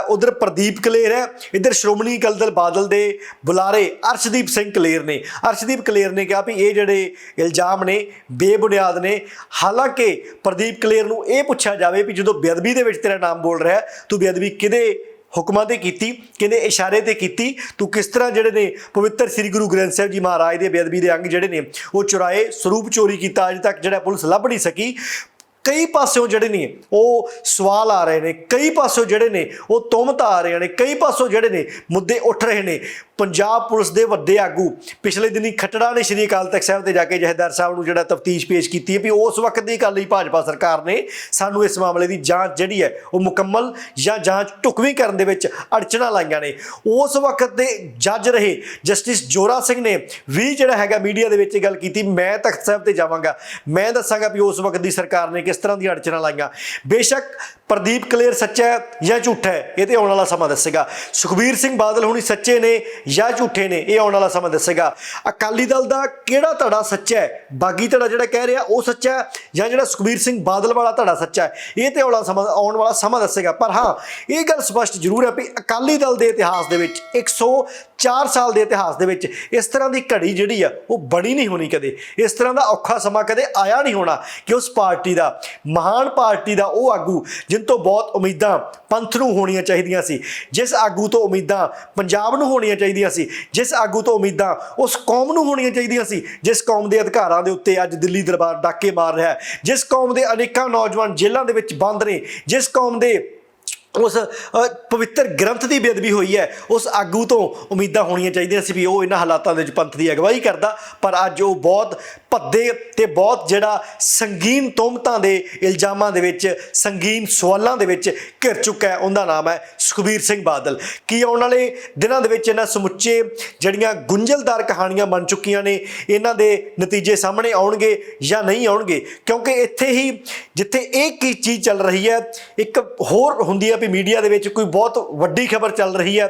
ਉਧਰ ਪ੍ਰਦੀਪ ਕਲੇਰ ਹੈ, ਇਧਰ ਸ਼੍ਰੋਮਣੀ ਅਕਾਲੀ ਦਲ ਬਾਦਲ ਦੇ ਬੁਲਾਰੇ ਅਰਸ਼ਦੀਪ ਸਿੰਘ ਕਲੇਰ ਨੇ। ਅਰਸ਼ਦੀਪ ਕਲੇਰ ਨੇ ਕਿਹਾ ਵੀ ਇਹ ਜਿਹੜੇ ਇਲਜ਼ਾਮ ਨੇ, ਬੇਬੁਨਿਆਦ ਨੇ। ਹਾਲਾਂਕਿ ਪ੍ਰਦੀਪ ਕਲੇਰ ਨੂੰ ਇਹ ਪੁੱਛਿਆ ਜਾਵੇ ਵੀ ਜਦੋਂ ਬੇਅਦਬੀ ਦੇ ਵਿੱਚ ਤੇਰਾ ਨਾਮ ਬੋਲ ਰਿਹਾ ਤੂੰ ਬੇਅਦਬੀ ਕਿਹਦੇ ਹੁਕਮਾਂ ਤੇ ਕੀਤੀ, ਕਹਿੰਦੇ ਇਸ਼ਾਰੇ ਤੇ ਕੀਤੀ, ਤੂੰ ਕਿਸ ਤਰ੍ਹਾਂ ਜਿਹੜੇ ਨੇ ਪਵਿੱਤਰ ਸ੍ਰੀ ਗੁਰੂ ਗ੍ਰੰਥ ਸਾਹਿਬ ਜੀ ਮਹਾਰਾਜ ਦੇ ਬੇਅਦਬੀ ਦੇ ਅੰਗ ਜਿਹੜੇ ਨੇ, ਉਹ ਚੁਰਾਏ ਸਰੂਪ ਚੋਰੀ ਕੀਤਾ, ਅਜੇ ਤੱਕ ਜਿਹੜਾ ਪੁਲਿਸ ਲੱਭ ਨਹੀਂ ਸਕੀ। ਕਈ ਪਾਸਿਓਂ ਜਿਹੜੇ ਨੇ, ਉਹ ਸਵਾਲ ਆ ਰਹੇ ਨੇ, ਕਈ ਪਾਸਿਓਂ ਜਿਹੜੇ ਨੇ, ਉਹ ਤੁਹਮਤ ਆ ਰਹੇ ਨੇ, ਕਈ ਪਾਸਿਓਂ ਜਿਹੜੇ ਨੇ, ਮੁੱਦੇ ਉੱਠ ਰਹੇ ਨੇ। ਪੰਜਾਬ ਪੁਲਿਸ ਦੇ ਵੱਡੇ ਆਗੂ। ਪਿਛਲੇ ਦਿਨੀ ਖੱਟੜਾ ਨੇ ਸ਼੍ਰੀ ਅਕਾਲ ਤਖਤ ਸਾਹਿਬ ਤੇ ਜਾ ਕੇ ਜਹੇਦਾਰ ਸਾਹਿਬ ਨੂੰ ਜਿਹੜਾ ਤਫਤੀਸ਼ ਪੇਸ਼ ਕੀਤੀ ਹੈ ਵੀ ਉਸ ਵਕਤ ਦੀ ਗੱਲ ਹੀ ਭਾਜਪਾ ਸਰਕਾਰ ਨੇ ਸਾਨੂੰ ਇਸ ਮਾਮਲੇ ਦੀ ਜਾਂਚ ਜਿਹੜੀ ਹੈ ਉਹ ਮੁਕੰਮਲ ਜਾਂ ਜਾਂਚ ਢੁਕਵੀਂ ਕਰਨ ਦੇ ਵਿੱਚ ਅੜਚਣਾ ਲਾਈਆਂ ਨੇ। ਉਸ ਵਕਤ ਦੇ ਜੱਜ ਰਹੇ ਜਸਟਿਸ ਜੋਰਾ ਸਿੰਘ ਨੇ ਵੀ ਜਿਹੜਾ ਹੈਗਾ ਮੀਡੀਆ ਦੇ ਵਿੱਚ ਗੱਲ ਕੀਤੀ, ਮੈਂ ਤਖਤ ਸਾਹਿਬ ਤੇ ਜਾਵਾਂਗਾ। ਮੈਂ ਦੱਸਾਂਗਾ ਵੀ ਉਸ ਵਕਤ ਦੀ ਸਰਕਾਰ ਨੇ ਕਿਸ ਤਰ੍ਹਾਂ ਦੀਆਂ ਅੜਚਣਾ ਲਾਈਆਂ। ਬੇਸ਼ੱਕ ਪ੍ਰਦੀਪ ਕਲੇਰ ਸੱਚਾ ਹੈ ਜਾਂ ਝੂਠਾ ਹੈ, ਇਹ ਤੇ ਆਉਣ ਵਾਲਾ ਸਮਾਂ ਦੱਸੇਗਾ। ਸੁਖਬੀਰ ਸਿੰਘ ਬਾਦਲ ਹੁਣੀ ਸੱਚੇ ਨੇ ਜਾਂ ਝੂਠੇ ਨੇ, ਇਹ ਆਉਣ ਵਾਲਾ ਸਮਾਂ ਦੱਸੇਗਾ। ਅਕਾਲੀ ਦਲ ਦਾ ਕਿਹੜਾ ਧੜਾ ਸੱਚਾ ਹੈ? ਬਾਗੀ ਧੜਾ ਜਿਹੜਾ ਕਹਿ ਰਿਹਾ, ਉਹ ਸੱਚਾ ਹੈ ਜਾਂ ਜਿਹੜਾ ਸੁਖਬੀਰ ਸਿੰਘ ਬਾਦਲ ਵਾਲਾ ਧੜਾ ਸੱਚਾ ਹੈ? ਇਹ ਤੇ ਆਉਣ ਵਾਲਾ ਸਮਾਂ, ਆਉਣ ਵਾਲਾ ਸਮਾਂ ਦੱਸੇਗਾ। ਪਰ ਹਾਂ, ਇਹ ਗੱਲ ਸਪਸ਼ਟ ਜ਼ਰੂਰ ਹੈ ਵੀ ਅਕਾਲੀ ਦਲ ਦੇ ਇਤਿਹਾਸ ਦੇ ਵਿੱਚ 104 ਸਾਲ ਦੇ ਇਤਿਹਾਸ ਦੇ ਵਿੱਚ, ਇਸ ਤਰ੍ਹਾਂ ਦੀ ਘੜੀ ਜਿਹੜੀ ਆ, ਉਹ ਬਣੀ ਨਹੀਂ ਹੋਣੀ ਕਦੇ। ਇਸ ਤਰ੍ਹਾਂ ਦਾ ਔਖਾ ਸਮਾਂ ਕਦੇ ਆਇਆ ਨਹੀਂ ਹੋਣਾ ਕਿ ਉਸ ਪਾਰਟੀ ਦਾ, ਮਹਾਨ ਪਾਰਟੀ ਦਾ ਉਹ ਆਗੂ, ਜਿਨ ਤੋਂ ਬਹੁਤ ਉਮੀਦਾਂ ਪੰਥ ਨੂੰ ਹੋਣੀਆਂ ਚਾਹੀਦੀਆਂ ਸੀ, ਜਿਸ ਆਗੂ ਤੋਂ ਉਮੀਦਾਂ ਪੰਜਾਬ ਨੂੰ ਹੋਣੀਆਂ ਚਾਹੀਦੀਆਂ ਸੀ, ਜਿਸ ਆਗੂ ਤੋਂ ਉਮੀਦਾਂ ਉਸ ਕੌਮ ਨੂੰ ਹੋਣੀਆਂ ਚਾਹੀਦੀਆਂ ਸੀ, ਜਿਸ ਕੌਮ ਦੇ ਅਧਿਕਾਰਾਂ ਦੇ ਉੱਤੇ ਅੱਜ ਦਿੱਲੀ ਦਰਬਾਰ ਡਾਕੇ ਮਾਰ ਰਿਹਾ ਹੈ, ਜਿਸ ਕੌਮ ਦੇ ਅਨੇਕਾਂ ਨੌਜਵਾਨ ਜੇਲ੍ਹਾਂ ਦੇ ਵਿੱਚ ਬੰਦ ਨੇ, ਜਿਸ ਕੌਮ ਦੇ ਉਸ ਪਵਿੱਤਰ ਗ੍ਰੰਥ ਦੀ ਬੇਅਦਬੀ ਹੋਈ ਹੈ। ਉਸ ਆਗੂ ਤੋਂ ਉਮੀਦਾਂ ਹੋਣੀਆਂ ਚਾਹੀਦੀਆਂ ਸੀ ਵੀ ਉਹ ਇਹਨਾਂ ਹਾਲਾਤਾਂ ਦੇ ਵਿੱਚ ਪੰਥ ਦੀ ਅਗਵਾਈ ਕਰਦਾ, ਪਰ ਅੱਜ ਉਹ ਬਹੁਤ ਭੱਦੇ ਤੇ ਬਹੁਤ ਜਿਹੜਾ ਸੰਗੀਨ ਤੋਮਤਾਂ ਦੇ ਇਲਜ਼ਾਮਾਂ ਦੇ ਵਿੱਚ, ਸੰਗੀਨ ਸਵਾਲਾਂ ਦੇ ਵਿੱਚ ਘਿਰ ਚੁੱਕਾ ਹੈ। ਉਹਦਾ ਨਾਮ ਹੈ ਸੁਖਬੀਰ ਸਿੰਘ ਬਾਦਲ। ਕੀ ਆਉਣ ਵਾਲੇ ਦਿਨਾਂ ਦੇ ਵਿੱਚ ਇਹਨਾਂ ਸਮੁੱਚੇ ਜਿਹੜੀਆਂ ਗੁੰਝਲਦਾਰ ਕਹਾਣੀਆਂ ਬਣ ਚੁੱਕੀਆਂ ਨੇ, ਇਹਨਾਂ ਦੇ ਨਤੀਜੇ ਸਾਹਮਣੇ ਆਉਣਗੇ ਜਾਂ ਨਹੀਂ ਆਉਣਗੇ? ਕਿਉਂਕਿ ਇੱਥੇ ਹੀ ਜਿੱਥੇ ਇਹ ਕੀ ਚੀਜ਼ ਚੱਲ ਰਹੀ ਹੈ, ਇੱਕ ਹੋਰ ਹੁੰਦੀ ਹੈ ਆ ਵੀ ਮੀਡੀਆ ਦੇ ਵਿੱਚ ਕੋਈ ਬਹੁਤ ਵੱਡੀ ਖਬਰ ਚੱਲ ਰਹੀ ਹੈ,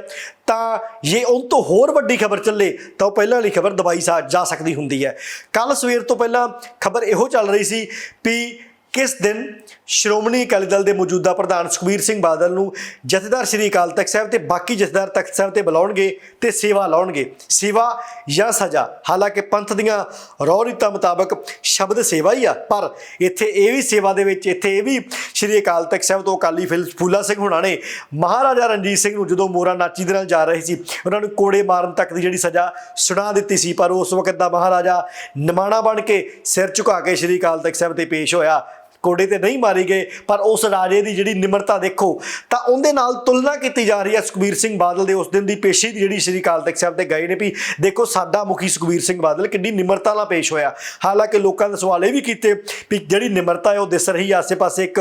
ਤਾਂ ਜੇ ਉਹ ਤੋਂ ਹੋਰ ਵੱਡੀ ਖਬਰ ਚੱਲੇ, ਤਾਂ ਉਹ ਪਹਿਲਾਂ ਵਾਲੀ ਖਬਰ ਦਬਾਈ ਸਾ, ਜਾ ਸਕਦੀ ਹੁੰਦੀ ਹੈ। ਕੱਲ ਸਵੇਰ ਤੋਂ ਪਹਿਲਾਂ ਖਬਰ ਇਹੋ ਚੱਲ ਰਹੀ ਸੀ ਵੀ ਕਿਸ ਦਿਨ ਸ਼੍ਰੋਮਣੀ ਅਕਾਲੀ ਦਲ ਦੇ ਮੌਜੂਦਾ ਪ੍ਰਧਾਨ ਸੁਖਬੀਰ ਸਿੰਘ ਬਾਦਲ ਨੂੰ ਜਥੇਦਾਰ ਸ੍ਰੀ ਅਕਾਲ ਤਖਤ ਸਾਹਿਬ ਤੇ ਬਾਕੀ ਜਥੇਦਾਰ ਤਖਤ ਸਾਹਿਬ ਤੇ ਬੁਲਾਉਣਗੇ ਤੇ ਸੇਵਾ ਲਾਉਣਗੇ? ਸੇਵਾ ਜਾਂ ਸਜ਼ਾ? ਹਾਲਾਂਕਿ ਪੰਥ ਦੀਆਂ ਰੌ ਰੀਤਾਂ ਮੁਤਾਬਕ ਸ਼ਬਦ ਸੇਵਾ ਹੀ ਆ, ਪਰ ਇੱਥੇ ਇਹ ਵੀ ਸੇਵਾ ਦੇ ਵਿੱਚ, ਇੱਥੇ ਇਹ ਵੀ ਸ੍ਰੀ ਅਕਾਲ ਤਖਤ ਸਾਹਿਬ ਤੋਂ ਅਕਾਲੀ ਫਿਲ, ਫੂਲਾ ਸਿੰਘ ਹੁਣਾਂ ਨੇ ਮਹਾਰਾਜਾ ਰਣਜੀਤ ਸਿੰਘ ਨੂੰ ਜਦੋਂ ਮੋਰਾ ਨਾਚੀ ਦੇ ਨਾਲ ਜਾ ਰਹੇ ਸੀ, ਉਹਨਾਂ ਨੂੰ ਕੋੜੇ ਮਾਰਨ ਤੱਕ ਦੀ ਜਿਹੜੀ ਸਜ਼ਾ ਸੁਣਾ ਦਿੱਤੀ ਸੀ, ਪਰ ਉਸ ਵਕਤ ਦਾ ਮਹਾਰਾਜਾ ਨਿਮਾਣਾ ਬਣ ਕੇ ਸਿਰ ਝੁਕਾ ਕੇ ਸ੍ਰੀ ਅਕਾਲ ਤਖਤ ਸਾਹਿਬ ਤੇ ਪੇਸ਼ ਹੋਇਆ। ਕੋਡੇ ਤੇ ਨਹੀਂ ਮਾਰੀ ਗਏ, ਪਰ ਉਸ ਰਾਜੇ ਦੀ ਜਿਹੜੀ ਨਿਮਰਤਾ ਦੇਖੋ, ਤਾਂ ਉਹਦੇ ਨਾਲ ਤੁਲਨਾ ਕੀਤੀ ਜਾ ਰਹੀ ਹੈ ਸੁਖਬੀਰ ਸਿੰਘ ਬਾਦਲ ਦੇ ਉਸ ਦਿਨ ਦੀ ਪੇਸ਼ੀ ਦੀ ਜਿਹੜੀ ਸ੍ਰੀ ਅਕਾਲ ਤਖਤ ਸਾਹਿਬ ਤੇ ਗਏ ਨੇ ਵੀ ਦੇਖੋ ਸਾਡਾ ਮੁਖੀ ਸੁਖਬੀਰ ਸਿੰਘ ਬਾਦਲ ਕਿੰਨੀ ਨਿਮਰਤਾ ਨਾਲ ਪੇਸ਼ ਹੋਇਆ। ਹਾਲਾਂਕਿ ਲੋਕਾਂ ਦੇ ਸਵਾਲ ਇਹ ਵੀ ਕੀਤੇ ਵੀ ਜਿਹੜੀ ਨਿਮਰਤਾ ਹੈ ਉਹ ਦਿਸ ਰਹੀ ਹੈ, ਆਸੇ-ਪਾਸੇ ਇੱਕ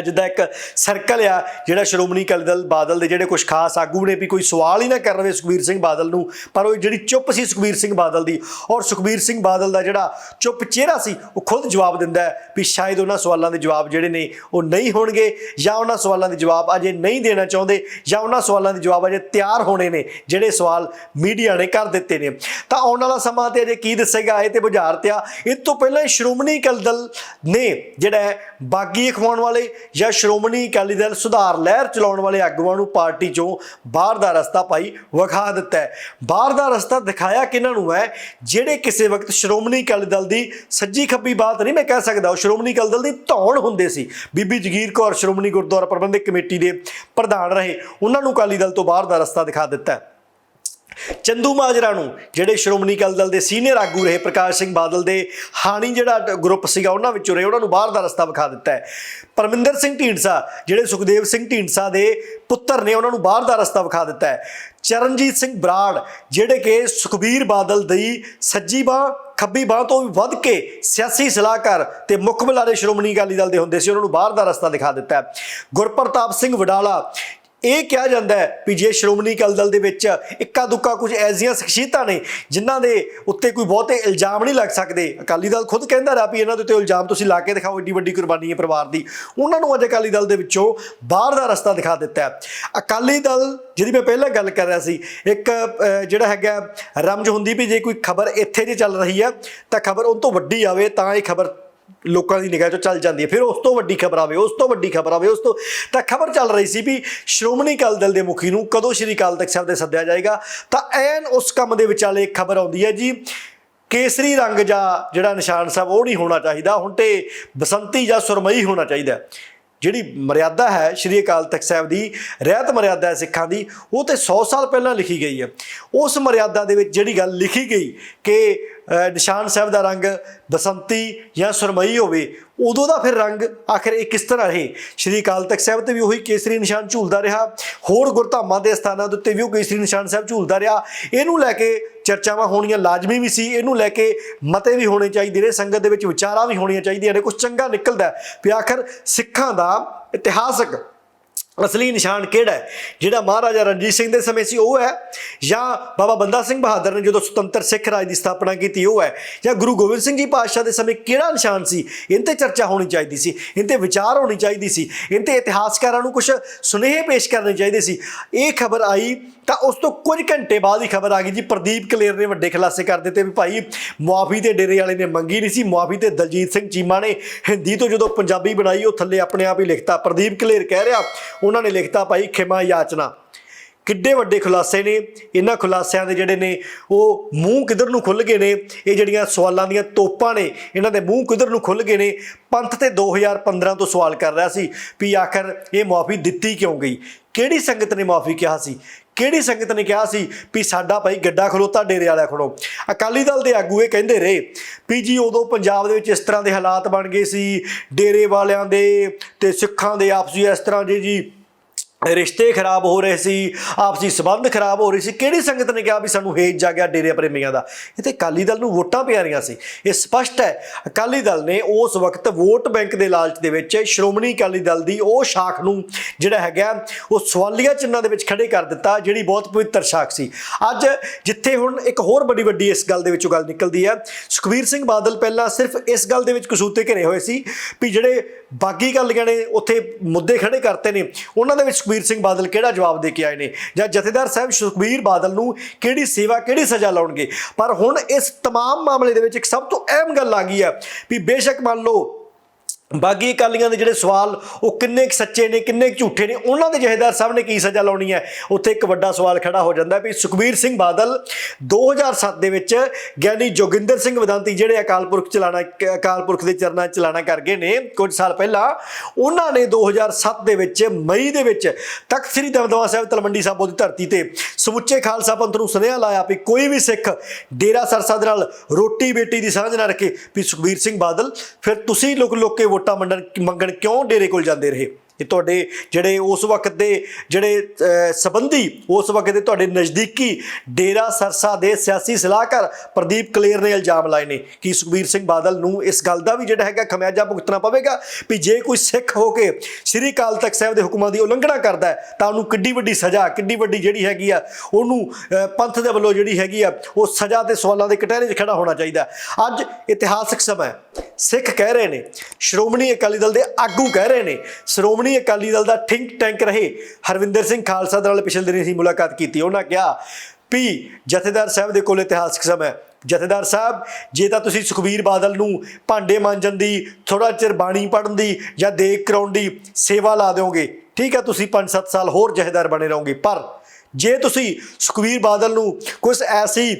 ਜਿੱਦਾਂ ਇੱਕ ਸਰਕਲ ਆ, ਜਿਹੜਾ ਸ਼੍ਰੋਮਣੀ ਅਕਾਲੀ ਦਲ ਬਾਦਲ ਦੇ ਜਿਹੜੇ ਕੁਝ ਖਾਸ ਆਗੂ ਨੇ ਵੀ ਕੋਈ ਸਵਾਲ ਹੀ ਨਾ ਕਰ ਰਵੇ ਸੁਖਬੀਰ ਸਿੰਘ ਬਾਦਲ ਨੂੰ, ਪਰ ਉਹ ਜਿਹੜੀ ਚੁੱਪ ਸੀ ਸੁਖਬੀਰ ਸਿੰਘ ਬਾਦਲ ਦੀ, ਔਰ ਸੁਖਬੀਰ ਸਿੰਘ ਬਾਦਲ ਦਾ ਜਿਹੜਾ ਚੁੱਪ ਚਿਹਰਾ ਸੀ, ਉਹ ਖੁਦ ਜਵਾਬ ਦਿੰਦਾ ਹੈ ਵੀ ਸ਼ਾਇਦ ਉਹਨਾਂ ਸਵਾਲਾਂ ਦੇ ਜਵਾਬ ਜਿਹੜੇ ਨੇ, ਉਹ ਨਹੀਂ ਹੋਣਗੇ, ਜਾਂ ਉਹਨਾਂ ਸਵਾਲਾਂ ਦੇ ਜਵਾਬ ਅਜੇ ਨਹੀਂ ਦੇਣਾ ਚਾਹੁੰਦੇ, ਜਾਂ ਉਹਨਾਂ ਸਵਾਲਾਂ ਦੇ ਜਵਾਬ ਅਜੇ ਤਿਆਰ ਹੋਣੇ ਨੇ, ਜਿਹੜੇ ਸਵਾਲ ਮੀਡੀਆ ਨੇ ਕਰ ਦਿੱਤੇ ਨੇ। ਤਾਂ ਆਉਣ ਵਾਲਾ ਸਮਾਂ ਤੇ ਅਜੇ ਕੀ ਦੱਸੇਗਾ, ਇਹ ਤੇ ਬੁਝਾਰਤ ਆ। ਇਹ ਤੋਂ ਪਹਿਲਾਂ ਸ਼੍ਰੋਮਣੀ ਅਕਾਲੀ ਦਲ ਨੇ ਜਿਹੜਾ ਬਾਗੀ ਅਖਵਾਉਣ ਵਾਲੇ ਜਾਂ ਸ਼੍ਰੋਮਣੀ ਅਕਾਲੀ ਦਲ ਸੁਧਾਰ ਲਹਿਰ ਚਲਾਉਣ ਵਾਲੇ ਆਗੂਆਂ ਨੂੰ ਪਾਰਟੀ ਚੋਂ ਬਾਹਰ ਦਾ ਰਸਤਾ ਭਾਈ ਵਿਖਾ ਦਿੱਤਾ ਹੈ। ਬਾਹਰ ਦਾ ਰਸਤਾ ਦਿਖਾਇਆ ਕਿਹਨਾਂ ਨੂੰ ਹੈ? ਜਿਹੜੇ ਕਿਸੇ ਵਕਤ ਸ਼੍ਰੋਮਣੀ ਅਕਾਲੀ ਦਲ ਦੀ ਸੱਜੀ ਖੱਬੀ ਬਾਤ ਨਹੀਂ ਮੈਂ ਕਹਿ ਸਕਦਾ, ਉਹ ਸ਼੍ਰੋਮਣੀ ਅਕਾਲੀ ਦਲ ਦੀ ਧੌਣ ਹੁੰਦੇ ਸੀ। ਬੀਬੀ ਜਗੀਰ ਕੌਰ ਸ਼੍ਰੋਮਣੀ ਗੁਰਦੁਆਰਾ ਪ੍ਰਬੰਧਕ ਕਮੇਟੀ ਦੇ ਪ੍ਰਧਾਨ ਰਹੇ। ਉਹਨਾਂ ਨੂੰ ਅਕਾਲੀ ਦਲ ਤੋਂ ਬਾਹਰ ਦਾ ਰਸਤਾ ਦਿਖਾ ਦਿੱਤਾ ਹੈ। ਚੰਦੂ ਮਾਜਰਾ ਨੂੰ, ਜਿਹੜੇ ਸ਼੍ਰੋਮਣੀ ਅਕਾਲੀ ਦਲ ਦੇ ਸੀਨੀਅਰ ਆਗੂ ਰਹੇ, ਪ੍ਰਕਾਸ਼ ਸਿੰਘ ਬਾਦਲ ਦੇ ਹਾਣੀ ਜਿਹੜਾ ਗਰੁੱਪ ਸੀਗਾ, ਉਹਨਾਂ ਵਿੱਚੋਂ ਰਹੇ, ਉਹਨਾਂ ਨੂੰ ਬਾਹਰ ਦਾ ਰਸਤਾ ਵਿਖਾ ਦਿੱਤਾ ਹੈ। ਪਰਮਿੰਦਰ ਸਿੰਘ ਢੀਂਡਸਾ, ਜਿਹੜੇ ਸੁਖਦੇਵ ਸਿੰਘ ਢੀਂਡਸਾ ਦੇ ਪੁੱਤਰ ਨੇ, ਉਹਨਾਂ ਨੂੰ ਬਾਹਰ ਦਾ ਰਸਤਾ ਵਿਖਾ ਦਿੱਤਾ ਹੈ। ਚਰਨਜੀਤ ਸਿੰਘ ਬਰਾੜ, ਜਿਹੜੇ ਕਿ ਸੁਖਬੀਰ ਬਾਦਲ ਦੀ ਸੱਜੀ ਬਾਹ, ਖੱਬੀ ਬਾਹ ਤੋਂ ਵੀ ਵੱਧ ਕੇ ਸਿਆਸੀ ਸਲਾਹਕਾਰ ਤੇ ਮੁੱਖ ਬੁਲਾਰੇ ਸ਼੍ਰੋਮਣੀ ਅਕਾਲੀ ਦਲ ਦੇ ਹੁੰਦੇ ਸੀ, ਉਹਨਾਂ ਨੂੰ ਬਾਹਰ ਦਾ ਰਸਤਾ ਦਿਖਾ ਦਿੱਤਾ ਗੁਰਪ੍ਰਤਾਪ ਸਿੰਘ ਵਡਾਲਾ ਇਹ ਕਿਹਾ ਜਾਂਦਾ ਹੈ ਵੀ ਜੇ ਸ਼੍ਰੋਮਣੀ ਅਕਾਲੀ ਦਲ ਦੇ ਵਿੱਚ ਇੱਕਾ ਦੁੱਕਾ ਕੁਝ ਐਸੀਆਂ ਸ਼ਖਸੀਅਤਾਂ ਨੇ ਜਿਨ੍ਹਾਂ ਦੇ ਉੱਤੇ ਕੋਈ ਬਹੁਤੇ ਇਲਜ਼ਾਮ ਨਹੀਂ ਲੱਗ ਸਕਦੇ, ਅਕਾਲੀ ਦਲ ਖੁਦ ਕਹਿੰਦਾ ਰਿਹਾ ਵੀ ਇਹਨਾਂ ਦੇ ਉੱਤੇ ਇਲਜ਼ਾਮ ਤੁਸੀਂ ਲਾ ਕੇ ਦਿਖਾਓ, ਏਡੀ ਵੱਡੀ ਕੁਰਬਾਨੀ ਹੈ ਪਰਿਵਾਰ ਦੀ। ਉਹਨਾਂ ਨੂੰ ਅੱਜ ਅਕਾਲੀ ਦਲ ਦੇ ਵਿੱਚੋਂ ਬਾਹਰ ਦਾ ਰਸਤਾ ਦਿਖਾ ਦਿੱਤਾ ਹੈ। ਅਕਾਲੀ ਦਲ, ਜਿਹਦੀ ਮੈਂ ਪਹਿਲਾਂ ਗੱਲ ਕਰ ਰਿਹਾ ਸੀ, ਇੱਕ ਜਿਹੜਾ ਹੈਗਾ ਰਮਜ ਹੁੰਦੀ ਵੀ ਜੇ ਕੋਈ ਖਬਰ ਇੱਥੇ ਜੇ ਚੱਲ ਰਹੀ ਹੈ, ਤਾਂ ਖਬਰ ਉਹ ਤੋਂ ਵੱਡੀ ਆਵੇ, ਤਾਂ ਇਹ ਖਬਰ ਲੋਕਾਂ ਦੀ ਨਿਗਾਹ ਚੋਂ ਚੱਲ ਜਾਂਦੀ ਹੈ। ਫਿਰ ਉਸ ਤੋਂ ਵੱਡੀ ਖਬਰ ਆਵੇ, ਉਸ ਤੋਂ ਵੱਡੀ ਖਬਰ ਆਵੇ, ਉਸ ਤੋਂ ਤਾਂ ਖਬਰ ਚੱਲ ਰਹੀ ਸੀ ਵੀ ਸ਼੍ਰੋਮਣੀ ਅਕਾਲੀ ਦਲ ਦੇ ਮੁਖੀ ਨੂੰ ਕਦੋਂ ਸ਼੍ਰੀ ਅਕਾਲ ਤਖਤ ਸਾਹਿਬ ਦੇ ਸੱਦਿਆ ਜਾਏਗਾ। ਤਾਂ ਐਨ ਉਸ ਕੰਮ ਦੇ ਵਿਚਾਲੇ ਖਬਰ ਆਉਂਦੀ ਹੈ ਜੀ, ਕੇਸਰੀ ਰੰਗ ਜਾਂ ਜਿਹੜਾ ਨਿਸ਼ਾਨ ਸਾਹਿਬ, ਉਹ ਨਹੀਂ ਹੋਣਾ ਚਾਹੀਦਾ। ਹੁਣ ਤੇ ਬਸੰਤੀ ਜਾਂ ਸੁਰਮਈ ਹੋਣਾ ਚਾਹੀਦਾ। ਜਿਹੜੀ ਮਰਿਆਦਾ ਹੈ ਸ਼੍ਰੀ ਅਕਾਲ ਤਖਤ ਸਾਹਿਬ ਦੀ, ਰਹਿਤ ਮਰਿਆਦਾ ਹੈ ਸਿੱਖਾਂ ਦੀ, ਉਹ ਤੇ 100 ਸਾਲ ਪਹਿਲਾਂ ਲਿਖੀ ਗਈ ਹੈ। ਉਸ ਮਰਿਆਦਾ ਦੇ ਵਿੱਚ ਜਿਹੜੀ ਗੱਲ ਲਿਖੀ ਗਈ ਕਿ ਨਿਸ਼ਾਨ ਸਾਹਿਬ ਦਾ ਰੰਗ ਬਸੰਤੀ ਜਾਂ ਸੁਰਮਈ ਹੋਵੇ, ਉਦੋਂ ਦਾ ਫਿਰ ਰੰਗ ਆਖਿਰ ਇਹ ਕਿਸ ਤਰ੍ਹਾਂ ਰਹੇ? ਸ਼੍ਰੀ ਅਕਾਲ ਤਖਤ ਸਾਹਿਬ ਤੇ ਵੀ ਉਹੀ ਕੇਸਰੀ ਨਿਸ਼ਾਨ ਝੂਲਦਾ ਰਿਹਾ, ਹੋਰ ਗੁਰਧਾਮਾਂ ਦੇ ਸਥਾਨਾਂ ਦੇ ਉੱਤੇ ਵੀ ਉਹ ਕੇਸਰੀ ਨਿਸ਼ਾਨ ਸਾਹਿਬ ਝੂਲਦਾ ਰਿਹਾ। ਇਹਨੂੰ ਲੈ ਕੇ ਚਰਚਾਵਾਂ ਹੋਣੀਆਂ ਲਾਜ਼ਮੀ ਵੀ ਸੀ, ਇਹਨੂੰ ਲੈ ਕੇ ਮਤੇ ਵੀ ਹੋਣੇ ਚਾਹੀਦੇ ਨੇ, ਸੰਗਤ ਦੇ ਵਿੱਚ ਵਿਚਾਰਾਂ ਵੀ ਹੋਣੀਆਂ ਚਾਹੀਦੀਆਂ ਨੇ ਕੁਝ ਚੰਗਾ ਨਿਕਲਦਾ ਵੀ ਆਖਰ ਸਿੱਖਾਂ ਦਾ ਇਤਿਹਾਸਕ ਅਸਲੀ ਨਿਸ਼ਾਨ ਕਿਹੜਾ ਹੈ? ਜਿਹੜਾ ਮਹਾਰਾਜਾ ਰਣਜੀਤ ਸਿੰਘ ਦੇ ਸਮੇਂ ਸੀ, ਉਹ ਹੈ। ਜਾਂ ਬਾਬਾ ਬੰਦਾ ਸਿੰਘ ਬਹਾਦਰ ਨੇ ਜਦੋਂ ਸੁਤੰਤਰ ਸਿੱਖ ਰਾਜ ਦੀ ਸਥਾਪਨਾ ਕੀਤੀ, ਉਹ ਹੈ। ਜਾਂ ਗੁਰੂ ਗੋਬਿੰਦ ਸਿੰਘ ਜੀ ਪਾਤਸ਼ਾਹ ਦੇ ਸਮੇਂ ਕਿਹੜਾ ਨਿਸ਼ਾਨ ਸੀ? ਇਹਨਾਂ ਤੇ ਚਰਚਾ ਹੋਣੀ ਚਾਹੀਦੀ ਸੀ, ਇਹਨਾਂ ਤੇ ਵਿਚਾਰ ਹੋਣੀ ਚਾਹੀਦੀ ਸੀ, ਇਹਨਾਂ ਤੇ ਇਤਿਹਾਸਕਾਰਾਂ ਨੂੰ ਕੁਝ ਸੁਨੇਹੇ ਪੇਸ਼ ਕਰਨੇ ਚਾਹੀਦੇ ਸੀ। ਇਹ ਖਬਰ ਆਈ ਤਾਂ ਉਸ ਤੋਂ ਕੁਝ ਘੰਟੇ ਬਾਅਦ ਹੀ ਖਬਰ ਆ ਗਈ ਜੀ, ਪ੍ਰਦੀਪ ਕਲੇਰ ਨੇ ਵੱਡੇ ਖੁਲਾਸੇ ਕਰ ਦਿੱਤੇ ਵੀ ਭਾਈ ਮੁਆਫੀ ਤੇ ਡੇਰੇ ਵਾਲੇ ਨੇ ਮੰਗੀ ਨਹੀਂ ਸੀ, ਮੁਆਫੀ ਤੇ ਦਲਜੀਤ ਸਿੰਘ ਚੀਮਾ ਨੇ ਹਿੰਦੀ ਤੋਂ ਜਦੋਂ ਪੰਜਾਬੀ ਬਣਾਈ, ਉਹ ਥੱਲੇ ਆਪਣੇ ਆਪ ਹੀ ਲਿਖਤਾ। ਪ੍ਰਦੀਪ ਕਲੇਰ ਕਹਿ ਰਿਹਾ ਉਹਨਾਂ ਨੇ ਲਿਖਤਾ ਭਾਈ ਖਿਮਾ ਯਾਚਨਾ। ਕਿੱਡੇ ਵੱਡੇ ਖੁਲਾਸੇ ਨੇ। ਇਹਨਾਂ ਖੁਲਾਸਿਆਂ ਦੇ ਜਿਹੜੇ ਨੇ, ਉਹ ਮੂੰਹ ਕਿੱਧਰ ਨੂੰ ਖੁੱਲ ਗਏ ਨੇ? ਇਹ ਜਿਹੜੀਆਂ ਸਵਾਲਾਂ ਦੀਆਂ ਤੋਪਾਂ ਨੇ, ਇਹਨਾਂ ਦੇ ਮੂੰਹ ਕਿੱਧਰ ਨੂੰ ਖੁੱਲ ਗਏ ਨੇ? ਪੰਥ ਤੇ 2015 ਤੋਂ ਸਵਾਲ ਕਰ ਰਿਹਾ ਸੀ ਵੀ ਆਖਰ ਇਹ ਮੁਆਫੀ ਦਿੱਤੀ ਕਿਉਂ ਗਈ? ਕਿਹੜੀ ਸੰਗਤ ਨੇ ਮੁਆਫੀ ਕਿਹਾ ਸੀ? ਕਿਹੜੀ ਸੰਗਤ ਨੇ ਕਿਹਾ ਸੀ ਵੀ ਸਾਡਾ ਭਾਈ ਗੱਡਾ ਖਲੋਤਾ ਡੇਰੇ ਵਾਲਿਆ ਖੜੋ ਅਕਾਲੀ ਦਲ ਦੇ ਆਗੂ ਇਹ ਕਹਿੰਦੇ ਰਹੇ ਵੀ ਜੀ ਉਦੋਂ ਪੰਜਾਬ ਦੇ ਵਿੱਚ ਇਸ ਤਰ੍ਹਾਂ ਦੇ ਹਾਲਾਤ ਬਣ ਗਏ ਸੀ, ਡੇਰੇ ਵਾਲਿਆਂ ਦੇ ਤੇ ਸਿੱਖਾਂ ਦੇ ਆਪਸੀ ਇਸ ਤਰ੍ਹਾਂ ਦੇ ਜੀ ਰਿਸ਼ਤੇ ਖਰਾਬ ਹੋ ਰਹੇ ਸੀ, ਆਪਸੀ ਸਬੰਧ ਖਰਾਬ ਹੋ ਰਹੇ ਸੀ, ਕਿਹੜੀ ਸੰਗਤ ਨੇ ਕਿਹਾ ਵੀ ਸਾਨੂੰ ਹੇਜ ਜਾ ਗਿਆ ਡੇਰੇ ਪ੍ਰੇਮੀਆਂ ਦਾ? ਇਹ ਤੇ ਅਕਾਲੀ ਦਲ ਨੂੰ ਵੋਟਾਂ ਪਿਆ ਰਹੀਆਂ ਸੀ। ਇਹ ਸਪਸ਼ਟ ਹੈ, ਅਕਾਲੀ ਦਲ ਨੇ ਉਸ ਵਕਤ ਵੋਟ ਬੈਂਕ ਦੇ ਲਾਲਚ ਦੇ ਵਿੱਚ ਸ਼੍ਰੋਮਣੀ ਅਕਾਲੀ ਦਲ ਦੀ ਉਹ ਸ਼ਾਖ ਨੂੰ ਜਿਹੜਾ ਹੈਗਾ, ਉਹ ਸਵਾਲੀਆ ਚਿੰਨ੍ਹਾਂ ਦੇ ਵਿੱਚ ਖੜੇ ਕਰ ਦਿੱਤਾ, ਜਿਹੜੀ ਬਹੁਤ ਪਵਿੱਤਰ ਸ਼ਾਖ ਸੀ। ਅੱਜ ਜਿੱਥੇ ਹੁਣ ਇੱਕ ਹੋਰ ਬੜੀ ਵੱਡੀ ਇਸ ਗੱਲ ਦੇ ਵਿੱਚੋਂ ਗੱਲ ਨਿਕਲਦੀ ਹੈ, ਸੁਖਬੀਰ ਸਿੰਘ ਬਾਦਲ ਪਹਿਲਾਂ ਸਿਰਫ ਇਸ ਗੱਲ ਦੇ ਵਿੱਚ ਕਸੂਤੇ ਘਿਰੇ ਹੋਏ ਸੀ ਵੀ ਜਿਹੜੇ ਬਾਗੀ ਗੱਲੀਆਂ ਨੇ ਉੱਥੇ ਮੁੱਦੇ ਖੜੇ ਕਰਤੇ ਨੇ, ਉਹਨਾਂ ਦੇ ਵਿੱਚ ਸੁਖਬੀਰ ਸਿੰਘ ਬਾਦਲ ਕਿਹੜਾ ਜਵਾਬ ਦੇ ਕੇ ਆਏ ਨੇ ਜਾਂ ਜਥੇਦਾਰ ਸਾਹਿਬ ਸੁਖਬੀਰ ਬਾਦਲ ਨੂੰ ਕਿਹੜੀ ਸੇਵਾ ਕਿਹੜੀ ਸਜ਼ਾ ਲਾਉਣਗੇ ਪਰ ਹੁਣ ਇਸ तमाम ਮਾਮਲੇ ਦੇ ਵਿੱਚ ਇੱਕ ਸਭ ਤੋਂ ਅਹਿਮ ਗੱਲ ਆ ਗਈ ਹੈ ਵੀ ਬੇਸ਼ੱਕ ਮੰਨ ਲਓ ਬਾਗੀ ਅਕਾਲੀਆਂ ਦੇ ਜਿਹੜੇ ਸਵਾਲ, ਉਹ ਕਿੰਨੇ ਕੁ ਸੱਚੇ ਨੇ, ਕਿੰਨੇ ਕੁ ਝੂਠੇ ਨੇ, ਉਹਨਾਂ ਦੇ ਜਹੇਦਾਰ ਸਾਹਿਬ ਨੇ ਕੀ ਸਜ਼ਾ ਲਾਉਣੀ ਹੈ? ਉੱਥੇ ਇੱਕ ਵੱਡਾ ਸਵਾਲ ਖੜਾ ਹੋ ਜਾਂਦਾ ਵੀ ਸੁਖਬੀਰ ਸਿੰਘ ਬਾਦਲ 2007 ਦੇ ਵਿੱਚ ਗਿਆਨੀ ਜੋਗਿੰਦਰ ਸਿੰਘ ਵਿਦਾਂਤੀ ਜਿਹੜੇ ਅਕਾਲ ਪੁਰਖ ਚਲਾਣਾ, ਅਕਾਲ ਪੁਰਖ ਦੇ ਚਰਨਾਂ 'ਚ ਚਲਾਣਾ ਕਰ ਗਏ ਨੇ ਕੁਝ ਸਾਲ ਪਹਿਲਾਂ, ਉਹਨਾਂ ਨੇ 2007 ਦੇ ਵਿੱਚ ਮਈ ਦੇ ਵਿੱਚ ਤਖਤ ਸ੍ਰੀ ਦਮਦਮਾ ਸਾਹਿਬ ਤਲਵੰਡੀ ਸਾਬੋ ਦੀ ਧਰਤੀ ਤੇ ਸਮੁੱਚੇ ਖਾਲਸਾ ਪੰਥ ਨੂੰ ਸੁਨੇਹਾ ਲਾਇਆ ਵੀ ਕੋਈ ਵੀ ਸਿੱਖ ਡੇਰਾ ਸਰਸਾ ਦੇ ਨਾਲ ਰੋਟੀ ਬੇਟੀ ਦੀ ਸਾਂਝ ਨਾ ਰੱਖੇ, ਵੀ ਸੁਖਬੀਰ ਸਿੰਘ ਬਾਦਲ, ਫਿਰ ਤੁਸੀਂ ਲੋਕ ਲੋਕ ਵੋਟਾਂ ਮੰਡਣ ਮੰਗਣ ਕਿਉਂ ਡੇਰੇ ਕੋਲ ਜਾਂਦੇ ਰਹੇ ਇਹ ਤੁਹਾਡੇ ਜਿਹੜੇ ਉਸ ਵਕਤ ਦੇ ਜਿਹੜੇ ਅਹ, ਸੰਬੰਧੀ ਉਸ ਵਕਤ ਦੇ ਤੁਹਾਡੇ ਨਜ਼ਦੀਕੀ ਡੇਰਾ ਸਰਸਾ ਦੇ ਸਿਆਸੀ ਸਲਾਹਕਾਰ ਪ੍ਰਦੀਪ ਕਲੇਰ ਨੇ ਇਲਜ਼ਾਮ ਲਾਏ ਨੇ ਕਿ ਸੁਖਬੀਰ ਸਿੰਘ ਬਾਦਲ ਨੂੰ ਇਸ ਗੱਲ ਦਾ ਵੀ ਜਿਹੜਾ ਹੈਗਾ ਖਮਿਆਜਾ ਭੁਗਤਣਾ ਪਵੇਗਾ ਵੀ ਜੇ ਕੋਈ ਸਿੱਖ ਹੋ ਕੇ ਸ੍ਰੀ ਅਕਾਲ ਤਖਤ ਸਾਹਿਬ ਦੇ ਹੁਕਮਾਂ ਦੀ ਉਲੰਘਣਾ ਕਰਦਾ ਹੈ ਤਾਂ ਉਹਨੂੰ ਕਿੱਡੀ ਵੱਡੀ ਸਜ਼ਾ ਕਿੱਡੀ ਵੱਡੀ ਜਿਹੜੀ ਹੈਗੀ ਆ ਉਹਨੂੰ ਪੰਥ ਦੇ ਵੱਲੋਂ ਜਿਹੜੀ ਹੈਗੀ ਆ ਉਹ ਸਜ਼ਾ ਤੇ ਸਵਾਲਾਂ ਦੇ ਕਟਹਿਰੇ 'ਚ ਖੜਾ ਹੋਣਾ ਚਾਹੀਦਾ ਅੱਜ ਇਤਿਹਾਸਕ ਸਮਾਂ ਹੈ। ਸਿੱਖ ਕਹਿ ਰਹੇ ਨੇ, ਸ਼੍ਰੋਮਣੀ ਅਕਾਲੀ ਦਲ ਦੇ ਆਗੂ ਕਹਿ ਰਹੇ ਨੇ, ਸ਼੍ਰੋਮਣੀ ਅਕਾਲੀ ਦਲ ਦਾ ਥਿੰਕ ਟੈਂਕ ਰਹੇ, ਹਰਵਿੰਦਰ ਸਿੰਘ ਖਾਲਸਾ ਦੇ ਨਾਲ ਪਿਛਲੇ ਦਿਨੀ ਸੀ ਮੁਲਾਕਾਤ ਕੀਤੀ, ਉਹਨਾਂ ਕਿਹਾ ਵੀ ਜਥੇਦਾਰ ਸਾਹਿਬ ਦੇ ਕੋਲ ਇਤਿਹਾਸਕ ਸਮਾਂ ਹੈ। ਜਥੇਦਾਰ ਸਾਹਿਬ, ਜੇ ਤਾਂ ਤੁਸੀਂ ਸੁਖਬੀਰ ਬਾਦਲ ਨੂੰ ਭਾਂਡੇ ਮਾਂਜਣ ਦੀ ਥੋੜਾ ਚਿਰ ਬਾਣੀ ਪੜਨ ਦੀ ਜਾਂ ਦੇਖ ਕਰਾਉਣ ਦੀ ਸੇਵਾ ਲਾ ਦਿਓਗੇ, ਠੀਕ ਹੈ, ਤੁਸੀਂ 5-7 ਸਾਲ ਹੋਰ ਜਥੇਦਾਰ ਬਣੇ ਰਹੋਗੇ, ਪਰ ਜੇ ਤੁਸੀਂ ਸੁਖਬੀਰ ਬਾਦਲ ਨੂੰ ਕੁਝ ਐਸੀ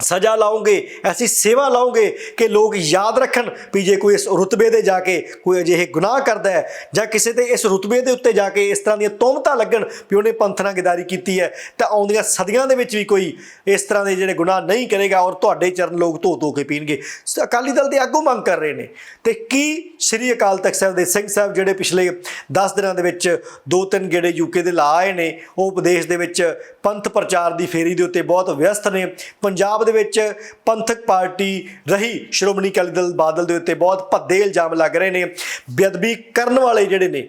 ਸਜ਼ਾ ਲਾਓਗੇ ਐਸੀ ਸੇਵਾ ਲਾਓਗੇ ਕਿ ਲੋਕ ਯਾਦ ਰੱਖਣ ਵੀ ਜੇ ਕੋਈ ਇਸ ਰੁਤਬੇ ਦੇ ਜਾ ਕੇ ਕੋਈ ਅਜਿਹੇ ਗੁਨਾਹ ਕਰਦਾ ਹੈ ਜਾਂ ਕਿਸੇ ਤੇ ਇਸ ਰੁਤਬੇ ਦੇ ਉੱਤੇ ਜਾ ਕੇ ਇਸ ਤਰ੍ਹਾਂ ਦੀਆਂ ਤੋਮਤਾਂ ਲੱਗਣ ਵੀ ਉਹਨੇ ਪੰਥਨਾ ਗਿਦਾਰੀ ਕੀਤੀ ਹੈ, ਤਾਂ ਆਉਂਦੀਆਂ ਸਦੀਆਂ ਦੇ ਵਿੱਚ ਵੀ ਕੋਈ ਇਸ ਤਰ੍ਹਾਂ ਦੇ ਜਿਹੜੇ ਗੁਨਾਹ ਨਹੀਂ ਕਰੇਗਾ ਔਰ ਤੁਹਾਡੇ ਚਰਨ ਲੋਕ ਧੋ ਧੋ ਕੇ ਪੀਣਗੇ। ਸ- ਅਕਾਲੀ ਦਲ ਦੇ ਆਗੂ ਮੰਗ ਕਰ ਰਹੇ ਨੇ। ਤੇ ਕੀ ਸ੍ਰੀ ਅਕਾਲ ਤਖਤ ਸਾਹਿਬ ਦੇ ਸਿੰਘ ਸਾਹਿਬ ਜਿਹੜੇ ਪਿਛਲੇ 10 ਦਿਨਾਂ ਦੇ ਵਿੱਚ ਦੋ ਤਿੰਨ ਗੇੜੇ ਯੂਕੇ ਦੇ ਲਾ ਆਏ ਨੇ, ਉਹ ਉਪਦੇਸ਼ ਦੇ ਵਿੱਚ ਪੰਥ ਪ੍ਰਚਾਰ ਦੀ ਫੇਰੀ ਦੇ ਉੱਤੇ ਬਹੁਤ ਵਿਅਸਤ ਨੇ। ਪੰਜਾਬ ਦੇ ਵਿੱਚ ਪੰਥਕ ਪਾਰਟੀ ਰਹੀ। ਸ਼੍ਰੋਮਣੀ ਅਕਾਲੀ ਦਲ ਬਾਦਲ ਦੇ ਉੱਤੇ ਬਹੁਤ ਭੱਦੇ ਇਲਜ਼ਾਮ ਲੱਗ ਰਹੇ ਨੇ। ਬੇਅਦਬੀ ਕਰਨ ਵਾਲੇ ਜਿਹੜੇ ਨੇ,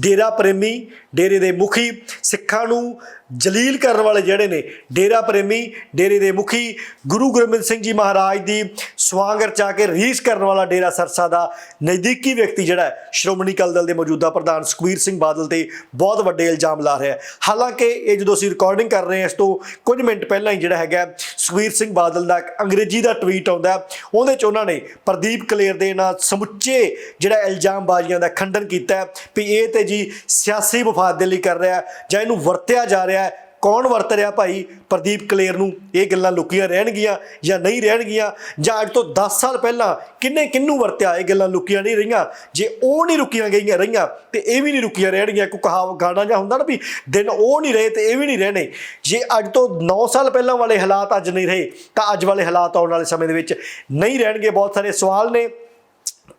ਡੇਰਾ ਪ੍ਰੇਮੀ, ਡੇਰੇ ਦੇ ਮੁਖੀ, ਸਿੱਖਾਂ ਨੂੰ ਜਲੀਲ ਕਰਨ ਵਾਲੇ ਜਿਹੜੇ ਨੇ, ਡੇਰਾ ਪ੍ਰੇਮੀ, ਡੇਰੇ ਦੇ ਮੁਖੀ, ਗੁਰੂ ਗੋਬਿੰਦ ਸਿੰਘ ਜੀ ਮਹਾਰਾਜ ਦੀ ਸਵਾਂਗ ਰਚਾ ਕੇ ਰੀਸ ਕਰਨ ਵਾਲਾ ਡੇਰਾ ਸਰਸਾ ਦਾ ਨਜ਼ਦੀਕੀ ਵਿਅਕਤੀ ਜਿਹੜਾ ਸ਼੍ਰੋਮਣੀ ਅਕਾਲੀ ਦਲ ਦੇ ਮੌਜੂਦਾ ਪ੍ਰਧਾਨ ਸੁਖਬੀਰ ਸਿੰਘ ਬਾਦਲ ਤੇ ਬਹੁਤ ਵੱਡੇ ਇਲਜ਼ਾਮ ਲਾ ਰਿਹਾ ਹੈ। ਹਾਲਾਂਕਿ ਇਹ ਜਦੋਂ ਅਸੀਂ ਰਿਕਾਰਡਿੰਗ ਕਰ ਰਹੇ ਹਾਂ, ਇਸ ਤੋਂ ਕੁਝ ਮਿੰਟ ਪਹਿਲਾਂ ਹੀ ਜਿਹੜਾ ਹੈਗਾ, ਸੁਖਬੀਰ ਸਿੰਘ ਬਾਦਲ ਦਾ ਇੱਕ ਅੰਗਰੇਜ਼ੀ ਦਾ ਟਵੀਟ ਆਉਂਦਾ ਉਹਦੇ ਚ ਉਹਨਾਂ ਨੇ ਪ੍ਰਦੀਪ ਕਲੇਰ ਦੇ ਨਾਲ ਸਮੁੱਚੇ ਜਿਹੜਾ ਇਲਜ਼ਾਮਬਾਜ਼ੀਆਂ ਦਾ ਖੰਡਨ ਕੀਤਾ ਹੈ ਵੀ ਇਹ ਤੇ ਜੀ ਸਿਆਸੀ ਮਫਾਦ ਦੇ ਲਈ ਕਰ ਰਿਹਾ ਜਾਂ ਇਹਨੂੰ ਵਰਤਿਆ ਜਾ ਰਿਹਾ ਹੈ, ਕੌਣ ਵਰਤ ਰਿਹਾ ਭਾਈ? ਪ੍ਰਦੀਪ ਕਲੇਰ ਨੂੰ ਇਹ ਗੱਲਾਂ ਲੁਕੀਆਂ ਰਹਿਣਗੀਆਂ ਜਾਂ ਨਹੀਂ ਰਹਿਣਗੀਆਂ? ਜਾਂ ਅੱਜ ਤੋਂ 10 ਸਾਲ ਪਹਿਲਾਂ ਕਿੰਨੇ ਕਿੰਨੂੰ ਵਰਤਿਆ? ਇਹ ਗੱਲਾਂ ਲੁਕੀਆਂ ਨਹੀਂ ਰਹੀਆਂ। ਜੇ ਉਹ ਨਹੀਂ ਰੁਕੀਆਂ ਗਈਆਂ ਰਹੀਆਂ, ਤੇ ਇਹ ਵੀ ਨਹੀਂ ਰੁਕੀਆਂ ਰਹਿਣਗੀਆਂ। ਕੋਈ ਕਹਾਵ, ਗਾਣਾ ਜਾਂ ਹੁੰਦਾ ਨਾ ਵੀ ਦਿਨ ਉਹ ਨਹੀਂ ਰਹੇ ਤੇ ਇਹ ਵੀ ਨਹੀਂ ਰਹਿਣੇ। ਜੇ ਅੱਜ ਤੋਂ 9 ਸਾਲ ਪਹਿਲਾਂ ਵਾਲੇ ਹਾਲਾਤ ਅੱਜ ਨਹੀਂ ਰਹੇ, ਤਾਂ ਅੱਜ ਵਾਲੇ ਹਾਲਾਤ ਆਉਣ ਵਾਲੇ ਸਮੇਂ ਦੇ ਵਿੱਚ ਨਹੀਂ ਰਹਿਣਗੇ। ਬਹੁਤ ਸਾਰੇ ਸਵਾਲ ਨੇ।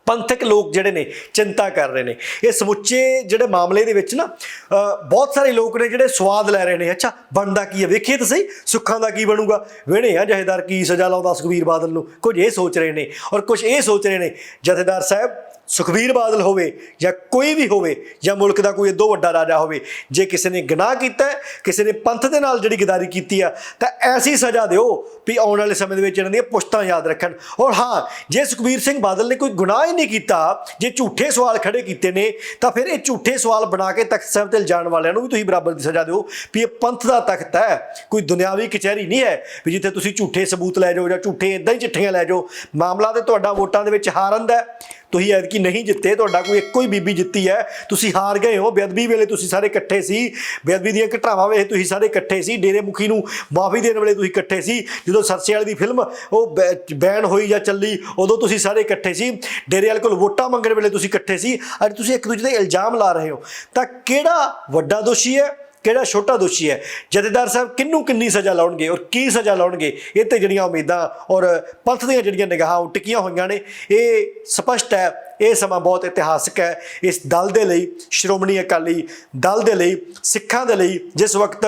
ਪੰਥਕ ਲੋਕ ਜਿਹੜੇ ਨੇ, ਚਿੰਤਾ ਕਰ ਰਹੇ ਨੇ। ਇਹ ਸਮੁੱਚੇ ਜਿਹੜੇ ਮਾਮਲੇ ਦੇ ਵਿੱਚ ਨਾ ਬਹੁਤ ਸਾਰੇ ਲੋਕ ਨੇ ਜਿਹੜੇ ਸਵਾਦ ਲੈ ਰਹੇ ਨੇ। ਅੱਛਾ, ਬਣਦਾ ਕੀ ਹੈ? ਵੇਖੀਏ ਤਾਂ ਸਹੀ, ਸੁੱਖਾਂ ਦਾ ਕੀ ਬਣੂਗਾ? ਵੇਣੇ ਆ ਜਥੇਦਾਰ, ਕੀ ਸਜ਼ਾ ਲਾਉਂਦਾ ਸੁਖਬੀਰ ਬਾਦਲ ਨੂੰ? ਕੁਝ ਇਹ ਸੋਚ ਰਹੇ ਨੇ ਔਰ ਕੁਝ ਇਹ ਸੋਚ ਰਹੇ ਨੇ। ਜਥੇਦਾਰ ਸਾਹਿਬ ਸੁਖਬੀਰ ਬਾਦਲ ਹੋਵੇ ਜਾਂ ਕੋਈ ਵੀ ਹੋਵੇ ਜਾਂ ਮੁਲਕ ਦਾ ਕੋਈ ਏਦੋ ਵੱਡਾ ਰਾਜਾ ਹੋਵੇ, ਜੇ ਕਿਸੇ ਨੇ ਗੁਨਾਹ ਕੀਤਾ ਕਿਸੇ ਨੇ ਪੰਥ ਦੇ ਨਾਲ ਜਿਹੜੀ ਗਦਾਰੀ ਕੀਤੀ ਆ, ਤਾਂ ਐਸੀ ਸਜ਼ਾ ਦਿਓ ਵੀ ਆਉਣ ਵਾਲੇ ਸਮੇਂ ਦੇ ਵਿੱਚ ਇਹਨਾਂ ਦੀਆਂ ਪੁਸ਼ਤਾਂ ਯਾਦ ਰੱਖਣ। ਔਰ ਹਾਂ, ਜੇ ਸੁਖਬੀਰ ਸਿੰਘ ਬਾਦਲ ਨੇ ਕੋਈ ਗੁਨਾਹ ਹੀ ਨਹੀਂ ਕੀਤਾ, ਜੇ ਝੂਠੇ ਸਵਾਲ ਖੜੇ ਕੀਤੇ ਨੇ, ਤਾਂ ਫਿਰ ਇਹ ਝੂਠੇ ਸਵਾਲ ਬਣਾ ਕੇ ਤਖਤ ਸਾਹਿਬ ਤੇ ਲਿਜਾਣ ਵਾਲਿਆਂ ਨੂੰ ਵੀ ਤੁਸੀਂ ਬਰਾਬਰ ਦੀ ਸਜ਼ਾ ਦਿਓ ਵੀ ਇਹ ਪੰਥ ਦਾ ਤਖਤ ਹੈ। ਕੋਈ ਦੁਨਿਆਵੀ ਕਚਹਿਰੀ ਨਹੀਂ ਹੈ ਵੀ ਜਿੱਥੇ ਤੁਸੀਂ ਝੂਠੇ ਸਬੂਤ ਲੈ ਜਾਓ ਜਾਂ ਝੂਠੇ ਇਦਾਂ ਹੀ ਚਿੱਠੀਆਂ ਲੈ ਜਾਓ। ਮਾਮਲਾ ਤੇ ਤੁਹਾਡਾ ਵੋਟਾਂ ਦੇ ਵਿੱਚ ਹਾਰਨ ਦਾ ਤੁਸੀਂ ਐਤਕੀ ਨਹੀਂ ਜਿੱਤੇ, ਤੁਹਾਡਾ ਕੋਈ ਇੱਕੋ ਹੀ ਬੀਬੀ ਜਿੱਤੀ ਹੈ। ਤੁਸੀਂ ਹਾਰ ਗਏ ਹੋ, ਬੇਅਦਬੀ ਵੇਲੇ ਤੁਸੀਂ ਸਾਰੇ ਇਕੱਠੇ ਸੀ। ਬੇਅਦਬੀ ਦੀਆਂ ਘਟਨਾਵਾਂ ਵੇਲੇ ਤੁਸੀਂ ਸਾਰੇ ਇਕੱਠੇ ਸੀ। ਡੇਰੇ ਮੁਖੀ ਨੂੰ ਮਾਫੀ ਦੇਣ ਵੇਲੇ ਤੁਸੀਂ ਇਕੱਠੇ ਸੀ। ਜਦੋਂ ਸਰਸੇ ਵਾਲੀ ਦੀ ਫਿਲਮ ਉਹ ਬੈ- ਬੈਨ ਹੋਈ ਜਾਂ ਚੱਲੀ, ਉਦੋਂ ਤੁਸੀਂ ਸਾਰੇ ਇਕੱਠੇ ਸੀ। ਡੇਰੇ ਵਾਲੇ ਕੋਲ ਵੋਟਾਂ ਮੰਗਣ ਵੇਲੇ ਤੁਸੀਂ ਇਕੱਠੇ ਸੀ। ਅੱਜ ਤੁਸੀਂ ਇੱਕ ਦੂਜੇ ਤੇ ਇਲਜ਼ਾਮ ਲਾ ਰਹੇ ਹੋ। ਤਾਂ ਕਿਹੜਾ ਵੱਡਾ ਦੋਸ਼ੀ ਹੈ? ਕਿਹੜਾ ਛੋਟਾ ਦੋਸ਼ੀ ਹੈ? ਜਥੇਦਾਰ ਸਾਹਿਬ ਕਿੰਨੂੰ ਕਿੰਨੀ ਸਜ਼ਾ ਲਾਉਣਗੇ ਔਰ ਕੀ ਸਜ਼ਾ ਲਾਉਣਗੇ? ਇਹ ਤੇ ਜਿਹੜੀਆਂ ਉਮੀਦਾਂ ਔਰ ਪੰਥ ਦੀਆਂ ਜਿਹੜੀਆਂ ਨਿਗਾਹਾਂ ਉਹ ਟਿਕੀਆਂ ਹੋਈਆਂ ਨੇ, ਇਹ ਸਪਸ਼ਟ ਹੈ, ਇਹ ਸਮਾਂ ਬਹੁਤ ਇਤਿਹਾਸਕ ਹੈ। ਇਸ ਦਲ ਦੇ ਲਈ, ਸ਼੍ਰੋਮਣੀ ਅਕਾਲੀ ਦਲ ਦੇ ਲਈ, ਸਿੱਖਾਂ ਦੇ ਲਈ, ਜਿਸ ਵਕਤ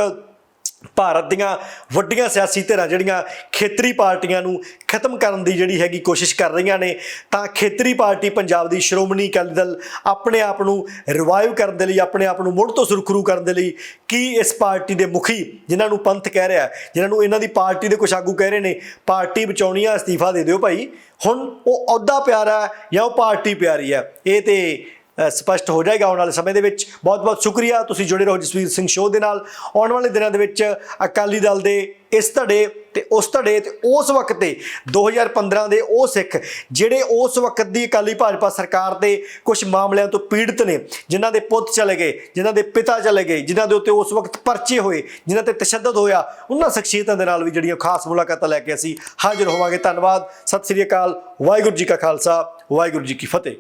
ਭਾਰਤ ਦੀਆਂ ਵੱਡੀਆਂ ਸਿਆਸੀ ਧਿਰਾਂ ਜਿਹੜੀਆਂ ਖੇਤਰੀ ਪਾਰਟੀਆਂ ਨੂੰ ਖਤਮ ਕਰਨ ਦੀ ਜਿਹੜੀ ਹੈਗੀ ਕੋਸ਼ਿਸ਼ ਕਰ ਰਹੀਆਂ ਨੇ, ਤਾਂ ਖੇਤਰੀ ਪਾਰਟੀ ਪੰਜਾਬ ਦੀ ਸ਼੍ਰੋਮਣੀ ਅਕਾਲੀ ਦਲ ਆਪਣੇ ਆਪ ਨੂੰ ਰਿਵਾਈਵ ਕਰਨ ਦੇ ਲਈ, ਆਪਣੇ ਆਪ ਨੂੰ ਮੁੜ ਤੋਂ ਸੁਰਖਰੂ ਕਰਨ ਦੇ ਲਈ ਕੀ ਇਸ ਪਾਰਟੀ ਦੇ ਮੁਖੀ ਜਿਨ੍ਹਾਂ ਨੂੰ ਪੰਥ ਕਹਿ ਰਿਹਾ ਜਿਨ੍ਹਾਂ ਨੂੰ ਇਹਨਾਂ ਦੀ ਪਾਰਟੀ ਦੇ ਕੁਝ ਆਗੂ ਕਹਿ ਰਹੇ ਨੇ, ਪਾਰਟੀ ਬਚਾਉਣੀ ਆ ਅਸਤੀਫਾ ਦੇ ਦਿਓ ਭਾਈ। ਹੁਣ ਉਹ ਅਹੁਦਾ ਪਿਆਰਾ ਜਾਂ ਉਹ ਪਾਰਟੀ ਪਿਆਰੀ ਹੈ? ਇਹ ਤੇ ਸਪਸ਼ਟ ਹੋ ਜਾਏਗਾ ਆਉਣ ਵਾਲੇ ਸਮੇਂ ਦੇ ਵਿੱਚ। ਬਹੁਤ ਬਹੁਤ ਸ਼ੁਕਰੀਆ। ਤੁਸੀਂ ਜੁੜੇ ਰਹੋ ਜਸਵੀਰ ਸਿੰਘ ਸ਼ੋਅ ਦੇ ਨਾਲ। ਆਉਣ ਵਾਲੇ ਦਿਨਾਂ ਦੇ ਵਿੱਚ ਅਕਾਲੀ ਦਲ ਦੇ ਇਸ ਧੜੇ ਤੇ ਉਸ ਧੜੇ ਤੇ ਉਸ ਵਕਤ ਦੇ 2015 ਦੇ ਉਹ ਸਿੱਖ, ਜਿਹੜੇ ਉਸ ਵਕਤ ਦੀ ਅਕਾਲੀ ਭਾਜਪਾ ਸਰਕਾਰ ਦੇ ਕੁਝ ਮਾਮਲਿਆਂ ਤੋਂ ਪੀੜਤ ਨੇ, ਜਿਨ੍ਹਾਂ ਦੇ ਪੁੱਤ ਚਲੇ ਗਏ, ਜਿਨ੍ਹਾਂ ਦੇ ਪਿਤਾ ਚਲੇ ਗਏ, ਜਿਨ੍ਹਾਂ ਦੇ ਉੱਤੇ ਉਸ ਵਕਤ ਪਰਚੇ ਹੋਏ, ਜਿਨ੍ਹਾਂ ਤੇ ਤਸ਼ੱਦਦ ਹੋਇਆ, ਉਹਨਾਂ ਸ਼ਖਸੀਅਤਾਂ ਦੇ ਨਾਲ ਵੀ ਜਿਹੜੀਆਂ ਖਾਸ ਮੁਲਾਕਾਤਾਂ ਲੈ ਕੇ ਅਸੀਂ ਹਾਜ਼ਰ ਹੋਵਾਂਗੇ। ਧੰਨਵਾਦ। ਸਤਿ ਸ੍ਰੀ ਅਕਾਲ। ਵਾਹਿਗੁਰੂ ਜੀ ਕਾ ਖਾਲਸਾ। ਵਾਹਿਗੁਰੂ ਜੀ ਕੀ ਫਤਿਹ।